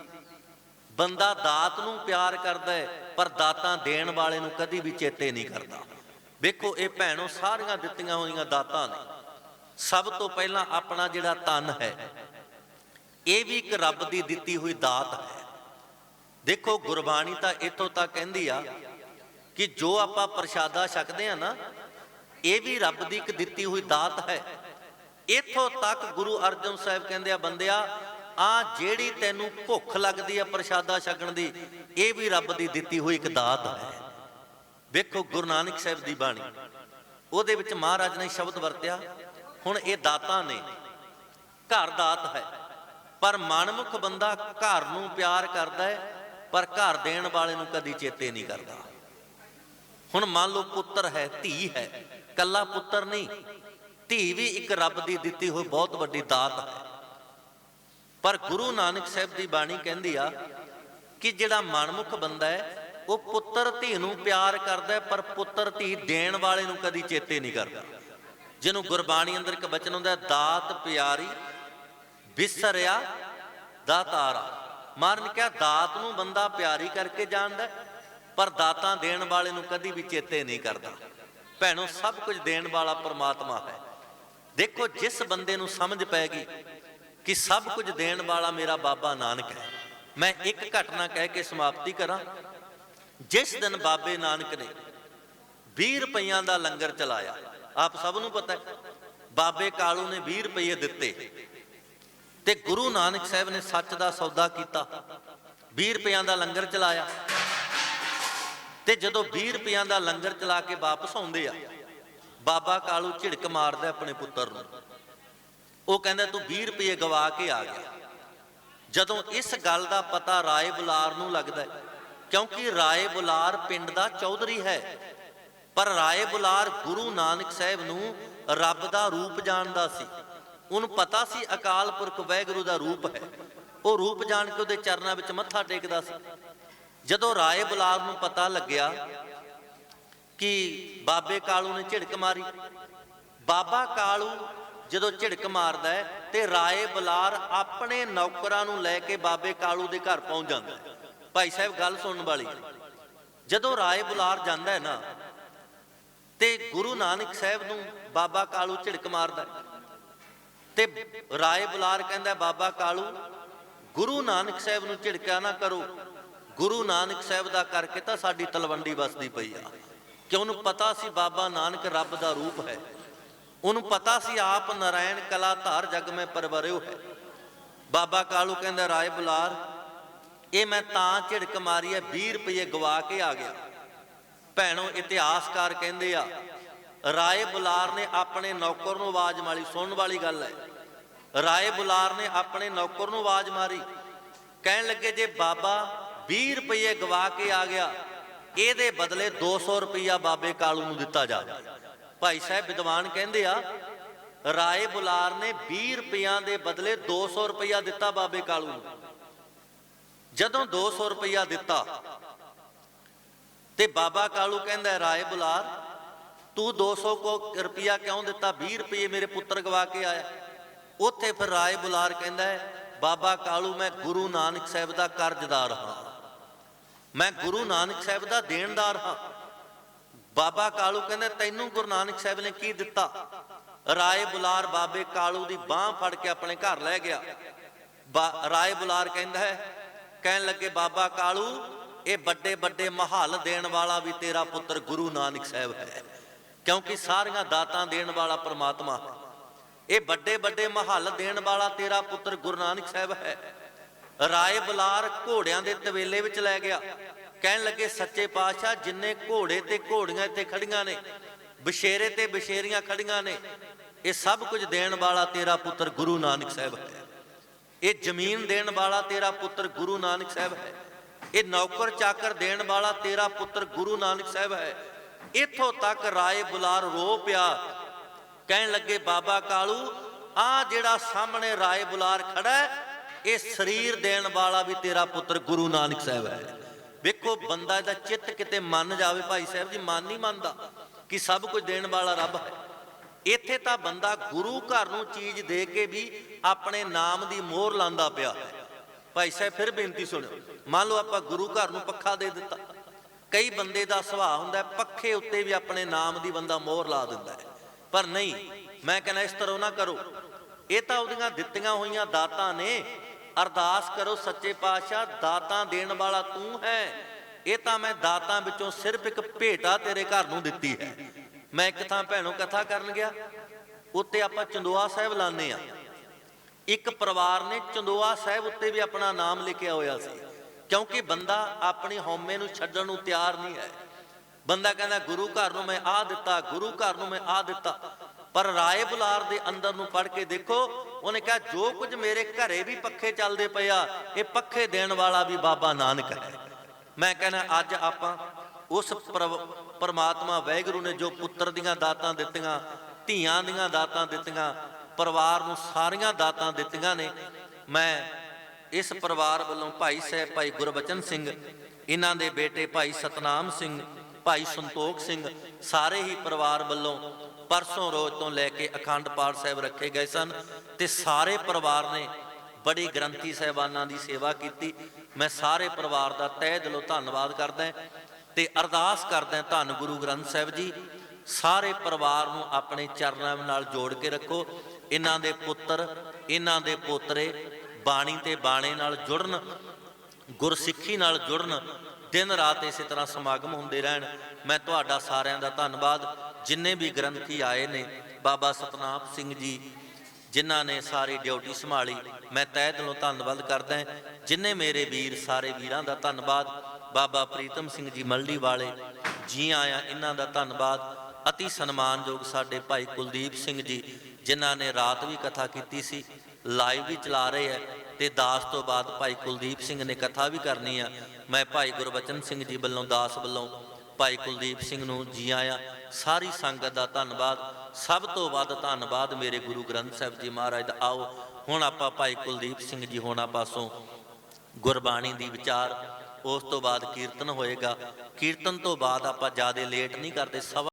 ਬੰਦਾ ਦਾਤ ਨੂੰ ਪਿਆਰ ਕਰਦਾ ਹੈ, ਪਰ ਦਾਤਾਂ ਦੇਣ ਵਾਲੇ ਨੂੰ ਕਦੀ ਵੀ ਚੇਤੇ ਨਹੀਂ ਕਰਦਾ। ਵੇਖੋ, ਇਹ ਭੈਣੋ ਸਾਰੀਆਂ ਦਿੱਤੀਆਂ ਹੋਈਆਂ ਦਾਤਾਂ ਨੇ। ਸਭ ਤੋਂ ਪਹਿਲਾਂ ਆਪਣਾ ਜਿਹੜਾ ਤਨ ਹੈ, ਇਹ ਵੀ ਇੱਕ ਰੱਬ ਦੀ ਦਿੱਤੀ ਹੋਈ ਦਾਤ ਹੈ। ਦੇਖੋ, ਗੁਰਬਾਣੀ ਤਾਂ ਇਤੋਂ ਤੱਕ ਕਹਿੰਦੀ ਆ ਕਿ ਜੋ ਆਪਾਂ ਪ੍ਰਸ਼ਾਦਾ ਛਕਦੇ ਆ ਨਾ, ਇਹ ਵੀ ਰੱਬ ਦੀ ਇੱਕ ਦਿੱਤੀ ਹੋਈ ਦਾਤ ਹੈ। ਇਥੋਂ ਤੱਕ ਗੁਰੂ ਅਰਜਨ ਸਾਹਿਬ ਕਹਿੰਦੇ ਆ, ਬੰਦਿਆ ਆ ਜਿਹੜੀ ਤੈਨੂੰ ਭੁੱਖ ਲੱਗਦੀ ਆ ਪ੍ਰਸ਼ਾਦਾ ਛਕਣ ਦੀ, ਇਹ ਵੀ ਰੱਬ ਦੀ ਦਿੱਤੀ ਹੋਈ ਇੱਕ ਦਾਤ ਹੈ। ਵੇਖੋ ਗੁਰੂ ਨਾਨਕ ਸਾਹਿਬ ਦੀ ਬਾਣੀ। ਉਹਦੇ ਵਿੱਚ ਮਹਾਰਾਜ ਨੇ ਸ਼ਬਦ ਵਰਤਿਆ, ਹੁਣ ਇਹ ਦਾਤਾਂ ਨੇ। ਘਰ ਦਾਤ ਹੈ। ਪਰ ਮਨਮੁਖ ਬੰਦਾ ਘਰ ਨੂੰ ਪਿਆਰ ਕਰਦਾ ਹੈ, ਪਰ ਘਰ ਦੇਣ ਵਾਲੇ ਨੂੰ ਕਦੀ ਚੇਤੇ ਨਹੀਂ ਕਰਦਾ। ਹੁਣ ਮੰਨ ਲਓ ਪੁੱਤਰ ਹੈ, ਧੀ ਹੈ। ਕੱਲਾ ਪੁੱਤਰ ਨਹੀਂ, ਧੀ ਵੀ ਇੱਕ ਰੱਬ ਦੀ ਦਿੱਤੀ ਹੋਈ ਬਹੁਤ ਵੱਡੀ ਦਾਤ ਹੈ। ਪਰ ਗੁਰੂ ਨਾਨਕ ਸਾਹਿਬ ਦੀ ਬਾਣੀ ਕਹਿੰਦੀ ਆ ਕਿ ਜਿਹੜਾ ਮਨਮੁਖ ਬੰਦਾ ਹੈ, ਉਹ ਪੁੱਤਰ ਧੀ ਨੂੰ ਪਿਆਰ ਕਰਦਾ ਪਰ ਪੁੱਤਰ ਧੀ ਦੇਣ ਵਾਲੇ ਨੂੰ ਕਦੀ ਚੇਤੇ ਨਹੀਂ ਕਰਦਾ। ਜਿਹਨੂੰ ਗੁਰਬਾਣੀ ਅੰਦਰ ਇੱਕ ਬਚਨ ਹੁੰਦਾ ਦਾਤ ਪਿਆਰੀ ਵਿਸਰਿਆ ਦਾਤਾਰਾ ਮਾਰਨ ਕਿਹਾ, ਦਾਤ ਨੂੰ ਬੰਦਾ ਪਿਆਰੀ ਕਰਕੇ ਜਾਣਦਾ ਪਰ ਦਾਤਾਂ ਦੇਣ ਵਾਲੇ ਨੂੰ ਕਦੀ ਵੀ ਚੇਤੇ ਨਹੀਂ ਕਰਦਾ। ਭੈਣੋ, ਸਭ ਕੁਝ ਦੇਣ ਵਾਲਾ ਪਰਮਾਤਮਾ ਹੈ। ਦੇਖੋ, ਜਿਸ ਬੰਦੇ ਨੂੰ ਸਮਝ ਪੈ ਗਈ ਕਿ ਸਭ ਕੁਝ ਦੇਣ ਵਾਲਾ ਮੇਰਾ ਬਾਬਾ ਨਾਨਕ ਹੈ। ਮੈਂ ਇੱਕ ਘਟਨਾ ਕਹਿ ਕੇ ਸਮਾਪਤੀ ਕਰਾਂ। ਜਿਸ ਦਿਨ ਬਾਬੇ ਨਾਨਕ ਨੇ 20 ਰੁਪਈਆਂ ਦਾ ਲੰਗਰ ਚਲਾਇਆ, ਆਪ ਸਭ ਨੂੰ ਪਤਾ ਹੈ, ਬਾਬੇ ਕਾਲੂ ਨੇ 20 ਰੁਪਏ ਦਿੱਤੇ ਤੇ ਗੁਰੂ ਨਾਨਕ ਸਾਹਿਬ ਨੇ ਸੱਚ ਦਾ ਸੌਦਾ ਕੀਤਾ। 20 ਰੁਪਈਆਂ ਦਾ ਲੰਗਰ ਚਲਾਇਆ ਤੇ ਜਦੋਂ 20 ਰੁਪਈਆਂ ਦਾ ਲੰਗਰ ਚਲਾ ਕੇ ਵਾਪਸ ਆਉਂਦੇ ਆ, ਬਾਬਾ ਕਾਲੂ ਝਿੜਕ ਮਾਰਦਾ ਆਪਣੇ ਪੁੱਤਰ ਨੂੰ। ਉਹ ਕਹਿੰਦਾ, ਤੂੰ 20 ਰੁਪਏ ਗਵਾ ਕੇ ਆ ਗਿਆ। ਜਦੋਂ ਇਸ ਗੱਲ ਦਾ ਪਤਾ ਰਾਏ ਬੁਲਾਰ ਨੂੰ ਲੱਗਦਾ ਕਿਉਂਕਿ ਰਾਏ ਬੁਲਾਰ ਪਿੰਡ ਦਾ ਚੌਧਰੀ ਹੈ, ਪਰ ਰਾਏ ਬੁਲਾਰ ਗੁਰੂ ਨਾਨਕ ਸਾਹਿਬ ਨੂੰ ਰੱਬ ਦਾ ਰੂਪ ਜਾਣਦਾ ਸੀ। ਉਹਨੂੰ ਪਤਾ ਸੀ ਅਕਾਲ ਪੁਰਖ ਵਾਹਿਗੁਰੂ ਦਾ ਰੂਪ ਹੈ। ਉਹ ਰੂਪ ਜਾਣ ਕੇ ਉਹਦੇ ਚਰਨਾਂ ਵਿੱਚ ਮੱਥਾ ਟੇਕਦਾ ਸੀ। ਜਦੋਂ ਰਾਏ ਬੁਲਾਰ ਨੂੰ ਪਤਾ ਲੱਗਿਆ ਕਿ ਬਾਬੇ ਕਾਲੂ ਨੇ ਝਿੜਕ ਮਾਰੀ, ਬਾਬਾ ਕਾਲੂ ਜਦੋਂ ਝਿੜਕ ਮਾਰਦਾ ਹੈ ਤੇ ਰਾਏ ਬੁਲਾਰ ਆਪਣੇ ਨੌਕਰਾਂ ਨੂੰ ਲੈ ਕੇ ਬਾਬੇ ਕਾਲੂ ਦੇ ਘਰ ਪਹੁੰਚ ਜਾਂਦਾ ਹੈ। ਭਾਈ ਸਾਹਿਬ, ਗੱਲ ਸੁਣਨ ਵਾਲੀ। ਜਦੋਂ ਰਾਏ ਬੁਲਾਰ ਜਾਂਦਾ ਹੈ ਨਾ, ਤੇ ਗੁਰੂ ਨਾਨਕ ਸਾਹਿਬ ਨੂੰ ਬਾਬਾ ਕਾਲੂ ਝਿੜਕ ਮਾਰਦਾ ਤੇ ਰਾਏ ਬੁਲਾਰ ਕਹਿੰਦਾ ਬਾਬਾ ਕਾਲੂ, ਗੁਰੂ ਨਾਨਕ ਸਾਹਿਬ ਨੂੰ ਝਿੜਕਿਆ ਨਾ ਕਰੋ। ਗੁਰੂ ਨਾਨਕ ਸਾਹਿਬ ਦਾ ਕਰਕੇ ਤਾਂ ਸਾਡੀ ਤਲਵੰਡੀ ਵਸਦੀ ਪਈ ਆ। ਕਿ ਉਹਨੂੰ ਪਤਾ ਸੀ ਬਾਬਾ ਨਾਨਕ ਰੱਬ ਦਾ ਰੂਪ ਹੈ। ਉਹਨੂੰ ਪਤਾ ਸੀ ਆਪ ਨਰਾਇਣ ਕਲਾ ਧਾਰ ਜਗ ਮੈਂ ਪਰਵਰਿਓ ਹੈ। ਬਾਬਾ ਕਾਲੂ ਕਹਿੰਦਾ, ਰਾਏ ਬੁਲਾਰ, ਇਹ ਮੈਂ ਤਾਂ ਝਿੜਕ ਮਾਰੀ ਹੈ 20 ਰੁਪਏ ਗਵਾ ਕੇ ਆ ਗਿਆ। ਭੈਣੋ, ਇਤਿਹਾਸਕਾਰ ਕਹਿੰਦੇ ਆ, ਰਾਏ ਬੁਲਾਰ ਨੇ ਆਪਣੇ ਨੌਕਰ ਨੂੰ ਆਵਾਜ਼ ਮਾਰੀ। ਸੁਣਨ ਵਾਲੀ ਗੱਲ ਹੈ, ਰਾਏ ਬੁਲਾਰ ਨੇ ਆਪਣੇ ਨੌਕਰ ਨੂੰ ਆਵਾਜ਼ ਮਾਰੀ। ਕਹਿਣ ਲੱਗੇ, ਜੇ ਬਾਬਾ 20 ਰੁਪਏ ਗਵਾ ਕੇ ਆ ਗਿਆ, ਇਹਦੇ ਬਦਲੇ 200 ਰੁਪਇਆ ਬਾਬੇ ਕਾਲੂ ਨੂੰ ਦਿੱਤਾ ਜਾਵੇ। ਭਾਈ ਸਾਹਿਬ ਵਿਦਵਾਨ ਕਹਿੰਦੇ ਆ, ਰਾਏ ਬੁਲਾਰ ਨੇ 20 ਰੁਪਈਆਂ ਦੇ ਬਦਲੇ 200 ਰੁਪਇਆ ਦਿੱਤਾ ਬਾਬੇ ਕਾਲੂ ਨੂੰ। ਜਦੋਂ 200 ਰੁਪਇਆ ਦਿੱਤਾ, ਤੇ ਬਾਬਾ ਕਾਲੂ ਕਹਿੰਦਾ, ਰਾਏ ਬੁਲਾਰ, ਤੂੰ 200 ਕੋ ਰੁਪਇਆ ਕਿਉਂ ਦਿੱਤਾ? 20 ਰੁਪਏ ਮੇਰੇ ਪੁੱਤਰ ਗਵਾ ਕੇ ਆਇਆ। ਉੱਥੇ ਫਿਰ ਰਾਏ ਬੁਲਾਰ ਕਹਿੰਦਾ ਬਾਬਾ ਕਾਲੂ, ਮੈਂ ਗੁਰੂ ਨਾਨਕ ਸਾਹਿਬ ਦਾ ਕਰਜ਼ਦਾਰ ਹਾਂ। ਮੈਂ ਗੁਰੂ ਨਾਨਕ ਸਾਹਿਬ ਦਾ ਦੇਣਦਾਰ ਹਾਂ। ਬਾਬਾ ਕਾਲੂ ਕਹਿੰਦਾ, ਤੈਨੂੰ ਗੁਰੂ ਨਾਨਕ ਸਾਹਿਬ ਨੇ ਕੀ ਦਿੱਤਾ? ਰਾਏ ਬੁਲਾਰ ਬਾਬੇ ਕਾਲੂ ਦੀ ਬਾਹ ਫੜ ਕੇ ਆਪਣੇ ਘਰ ਲੈ ਗਿਆ। ਰਾਏ ਬੁਲਾਰ ਕਹਿੰਦਾ ਹੈ, ਕਹਿਣ ਲੱਗੇ, ਬਾਬਾ ਕਾਲੂ, ਇਹ ਵੱਡੇ ਵੱਡੇ ਮਹੱਲ ਦੇਣ ਵਾਲਾ ਵੀ ਤੇਰਾ ਪੁੱਤਰ ਗੁਰੂ ਨਾਨਕ ਸਾਹਿਬ ਹੈ, ਕਿਉਂਕਿ ਸਾਰੀਆਂ ਦਾਤਾਂ ਦੇਣ ਵਾਲਾ ਪਰਮਾਤਮਾ ਹੈ। ਇਹ ਵੱਡੇ ਵੱਡੇ ਮਹੱਲ ਦੇਣ ਵਾਲਾ ਤੇਰਾ ਪੁੱਤਰ ਗੁਰੂ ਨਾਨਕ ਸਾਹਿਬ ਹੈ। ਰਾਏ ਬੁਲਾਰ ਘੋੜਿਆਂ ਦੇ ਤਵੇਲੇ ਵਿੱਚ ਲੈ ਗਿਆ। ਕਹਿਣ ਲੱਗੇ, ਸੱਚੇ ਪਾਤਸ਼ਾਹ, ਜਿੰਨੇ ਘੋੜੇ ਤੇ ਘੋੜੀਆਂ ਇੱਥੇ ਖੜੀਆਂ ਨੇ, ਬਸ਼ੇਰੇ ਤੇ ਬਸ਼ੇਰੀਆਂ ਖੜੀਆਂ ਨੇ, ਇਹ ਸਭ ਕੁਝ ਦੇਣ ਵਾਲਾ ਤੇਰਾ ਪੁੱਤਰ ਗੁਰੂ ਨਾਨਕ ਸਾਹਿਬ ਹੈ। ਇਹ ਜ਼ਮੀਨ ਦੇਣ ਵਾਲਾ ਤੇਰਾ ਪੁੱਤਰ ਗੁਰੂ ਨਾਨਕ ਸਾਹਿਬ ਹੈ। ਇਹ ਨੌਕਰ ਚਾਕਰ ਦੇਣ ਵਾਲਾ ਤੇਰਾ ਪੁੱਤਰ ਗੁਰੂ ਨਾਨਕ ਸਾਹਿਬ ਹੈ। ਇੱਥੋਂ ਤੱਕ ਰਾਏ ਬੁਲਾਰ ਰੋ ਪਿਆ। ਕਹਿਣ ਲੱਗੇ, ਬਾਬਾ ਕਾਲੂ, ਆ ਜਿਹੜਾ ਸਾਹਮਣੇ ਰਾਏ ਬੁਲਾਰ ਖੜਾ ਹੈ, ਇਹ ਸਰੀਰ ਦੇਣ ਵਾਲਾ ਵੀ ਤੇਰਾ ਪੁੱਤਰ ਗੁਰੂ ਨਾਨਕ ਸਾਹਿਬ ਹੈ। ਵੇਖੋ, ਬੰਦਾ ਦਾ ਚਿੱਤ ਕਿਤੇ ਮੰਨ ਜਾਵੇ ਭਾਈ ਸਾਹਿਬ ਜੀ, ਮਨ ਨਹੀਂ ਮੰਨਦਾ ਕਿ ਸਭ ਕੁਝ ਦੇਣ ਵਾਲਾ ਰੱਬ ਹੈ। ਇੱਥੇ ਤਾਂ ਬੰਦਾ ਗੁਰੂ ਘਰ ਨੂੰ ਚੀਜ਼ ਦੇ ਕੇ ਵੀ ਆਪਣੇ ਨਾਮ ਦੀ ਮੋਹਰ ਲਾਂਦਾ ਪਿਆ ਭਾਈ ਸਾਹਿਬ, ਫਿਰ ਬੇਨਤੀ ਸੁਣਿਓ, ਮੰਨ ਲਓ ਆਪਾਂ ਗੁਰੂ ਘਰ ਨੂੰ ਪੱਖਾ ਦੇ ਦਿੱਤਾ। ਕਈ ਬੰਦੇ ਦਾ ਸੁਭਾਅ ਹੁੰਦਾ ਪੱਖੇ ਉੱਤੇ ਵੀ ਆਪਣੇ ਨਾਮ ਦੀ ਬੰਦਾ ਮੋਹਰ ਲਾ ਦਿੰਦਾ ਹੈ। ਪਰ ਨਹੀਂ, ਮੈਂ ਕਹਿੰਦਾ ਇਸ ਤਰ੍ਹਾਂ ਨਾ ਕਰੋ। ਇਹ ਤਾਂ ਉਹਦੀਆਂ ਦਿੱਤੀਆਂ ਹੋਈਆਂ ਦਾਤਾਂ ਨੇ ਅਰਦਾਸ ਕਰੋ, ਸੱਚੇ ਪਾਤਸ਼ਾਹ, ਦਾਤਾਂ ਦੇਣ ਵਾਲਾ ਤੂੰ ਹੈ। ਇਹ ਤਾਂ ਮੈਂ ਦਾਤਾਂ ਵਿੱਚੋਂ ਸਿਰਫ ਇੱਕ ਭੇਟਾ ਤੇਰੇ ਘਰ ਨੂੰ ਦਿੱਤੀ ਹੈ। ਮੈਂ ਇੱਕ ਥਾਂ ਭੈਣੋ ਕਥਾ ਕਰਨ ਗਿਆ। ਉੱਤੇ ਆਪਾਂ ਚੰਦੋਆ ਸਾਹਿਬ ਲਾਣੇ ਆ ਇੱਕ ਪਰਿਵਾਰ ਨੇ ਚੰਦੋਆ ਸਾਹਿਬ ਉੱਤੇ ਵੀ ਆਪਣਾ ਨਾਮ ਲਿਖਿਆ ਹੋਇਆ ਸੀ। ਕਿਉਂਕਿ ਬੰਦਾ ਆਪਣੀ ਹਉਮੈ ਨੂੰ ਛੱਡਣ ਨੂੰ ਤਿਆਰ ਨਹੀਂ ਹੈ। ਬੰਦਾ ਕਹਿੰਦਾ, ਗੁਰੂ ਘਰ ਨੂੰ ਮੈਂ ਆ ਦਿੱਤਾ, ਗੁਰੂ ਘਰ ਨੂੰ ਮੈਂ ਆ ਦਿੱਤਾ। ਪਰ ਰਾਏ ਬੁਲਾਰ ਦੇ ਅੰਦਰ ਨੂੰ ਪੜ ਕੇ ਦੇਖੋ ਉਹਨੇ ਕਿਹਾ, ਜੋ ਕੁਝ ਮੇਰੇ ਘਰੇ ਵੀ ਪੱਖੇ ਚੱਲਦੇ ਪਏ ਆ, ਇਹ ਪੱਖੇ ਦੇਣ ਵਾਲਾ ਵੀ ਬਾਬਾ ਨਾਨਕ ਹੈ। ਮੈਂ ਕਹਿੰਦਾ, ਅੱਜ ਆਪਾਂ ਉਸ ਪਰਮਾਤਮਾ ਵੈਗੁਰੂ ਨੇ ਜੋ ਪੁੱਤਰ ਦੀਆਂ ਦਾਤਾਂ ਦਿੱਤੀਆਂ, ਧੀਆਂ ਦੀਆਂ ਦਾਤਾਂ ਦਿੱਤੀਆਂ, ਪਰਿਵਾਰ ਨੂੰ ਸਾਰੀਆਂ ਦਾਤਾਂ ਦਿੱਤੀਆਂ ਨੇ, ਮੈਂ ਇਸ ਪਰਿਵਾਰ ਵੱਲੋਂ ਭਾਈ ਸਾਹਿਬ, ਭਾਈ ਗੁਰਬਚਨ ਸਿੰਘ, ਇਹਨਾਂ ਦੇ ਬੇਟੇ ਭਾਈ ਸਤਨਾਮ ਸਿੰਘ, ਭਾਈ ਸੰਤੋਖ ਸਿੰਘ, ਸਾਰੇ ਹੀ ਪਰਿਵਾਰ ਵੱਲੋਂ ਪਰਸੋਂ ਰੋਜ਼ ਤੋਂ ਲੈ ਕੇ ਅਖੰਡ ਪਾਠ ਸਾਹਿਬ ਰੱਖੇ ਗਏ ਸਨ ਤੇ ਸਾਰੇ ਪਰਿਵਾਰ ਨੇ ਬੜੀ ਗ੍ਰੰਥੀ ਸਹਿਬਾਨਾਂ ਦੀ ਸੇਵਾ ਕੀਤੀ। ਮੈਂ ਸਾਰੇ ਪਰਿਵਾਰ ਦਾ ਤਹਿ ਦਿਲੋਂ ਧੰਨਵਾਦ ਕਰਦਾ ਹਾਂ ਤੇ ਅਰਦਾਸ ਕਰਦਾ ਧੰਨ ਗੁਰੂ ਗ੍ਰੰਥ ਸਾਹਿਬ ਜੀ, ਸਾਰੇ ਪਰਿਵਾਰ ਨੂੰ ਆਪਣੇ ਚਰਨਾਂ ਨਾਲ ਜੋੜ ਕੇ ਰੱਖੋ। ਇਹਨਾਂ ਦੇ ਪੁੱਤਰ, ਇਹਨਾਂ ਦੇ ਪੋਤਰੇ ਬਾਣੀ ਤੇ ਬਾਣੇ ਨਾਲ ਜੁੜਨ, ਗੁਰਸਿੱਖੀ ਨਾਲ ਜੁੜਨ ਦਿਨ ਰਾਤ ਇਸੇ ਤਰ੍ਹਾਂ ਸਮਾਗਮ ਹੁੰਦੇ ਰਹਿਣ। ਮੈਂ ਤੁਹਾਡਾ ਸਾਰਿਆਂ ਦਾ ਧੰਨਵਾਦ। ਜਿੰਨੇ ਵੀ ਗ੍ਰੰਥੀ ਆਏ ਨੇ, ਬਾਬਾ ਸਤਨਾਮ ਸਿੰਘ ਜੀ, ਜਿਨ੍ਹਾਂ ਨੇ ਸਾਰੀ ਡਿਊਟੀ ਸੰਭਾਲੀ, ਮੈਂ ਤਹਿ ਦਿਲੋਂ ਧੰਨਵਾਦ ਕਰਦਾ ਹਾਂ। ਜਿੰਨੇ ਮੇਰੇ ਵੀਰ, ਸਾਰੇ ਵੀਰਾਂ ਦਾ ਧੰਨਵਾਦ। ਬਾਬਾ ਪ੍ਰੀਤਮ ਸਿੰਘ ਜੀ ਮਲਡੀ ਵਾਲੇ ਜੀ ਆਇਆਂ ਇਹਨਾਂ ਦਾ ਧੰਨਵਾਦ। ਅਤੀ ਸਨਮਾਨਯੋਗ ਸਾਡੇ ਭਾਈ ਕੁਲਦੀਪ ਸਿੰਘ ਜੀ, ਜਿਨ੍ਹਾਂ ਨੇ ਰਾਤ ਵੀ ਕਥਾ ਕੀਤੀ ਸੀ, ਲਾਈਵ ਵੀ ਚਲਾ ਰਹੇ ਹੈ। ਤੇ ਦਾਸ ਤੋਂ ਬਾਅਦ ਭਾਈ ਕੁਲਦੀਪ ਸਿੰਘ ਨੇ ਕਥਾ ਵੀ ਕਰਨੀ ਆ। ਮੈਂ ਭਾਈ ਗੁਰਬਚਨ ਸਿੰਘ ਜੀ ਵੱਲੋਂ, ਦਾਸ ਵੱਲੋਂ ਭਾਈ ਕੁਲਦੀਪ ਸਿੰਘ ਨੂੰ ਜੀ ਆਇਆਂ। ਸਾਰੀ ਸੰਗਤ ਦਾ ਧੰਨਵਾਦ। ਸਭ ਤੋਂ ਵੱਧ ਧੰਨਵਾਦ ਮੇਰੇ ਗੁਰੂ ਗ੍ਰੰਥ ਸਾਹਿਬ ਜੀ ਮਹਾਰਾਜ ਦਾ। ਆਓ, ਹੁਣ ਆਪਾਂ ਭਾਈ ਕੁਲਦੀਪ ਸਿੰਘ ਜੀ ਹੋਣਾ ਪਾਸੋਂ ਗੁਰਬਾਣੀ ਦੀ ਵਿਚਾਰ। ਉਸ ਤੋਂ ਬਾਅਦ ਕੀਰਤਨ ਹੋਏਗਾ। ਕੀਰਤਨ ਤੋਂ ਬਾਅਦ ਆਪਾਂ ਜ਼ਿਆਦਾ ਲੇਟ ਨਹੀਂ ਕਰਦੇ, ਸਵਾ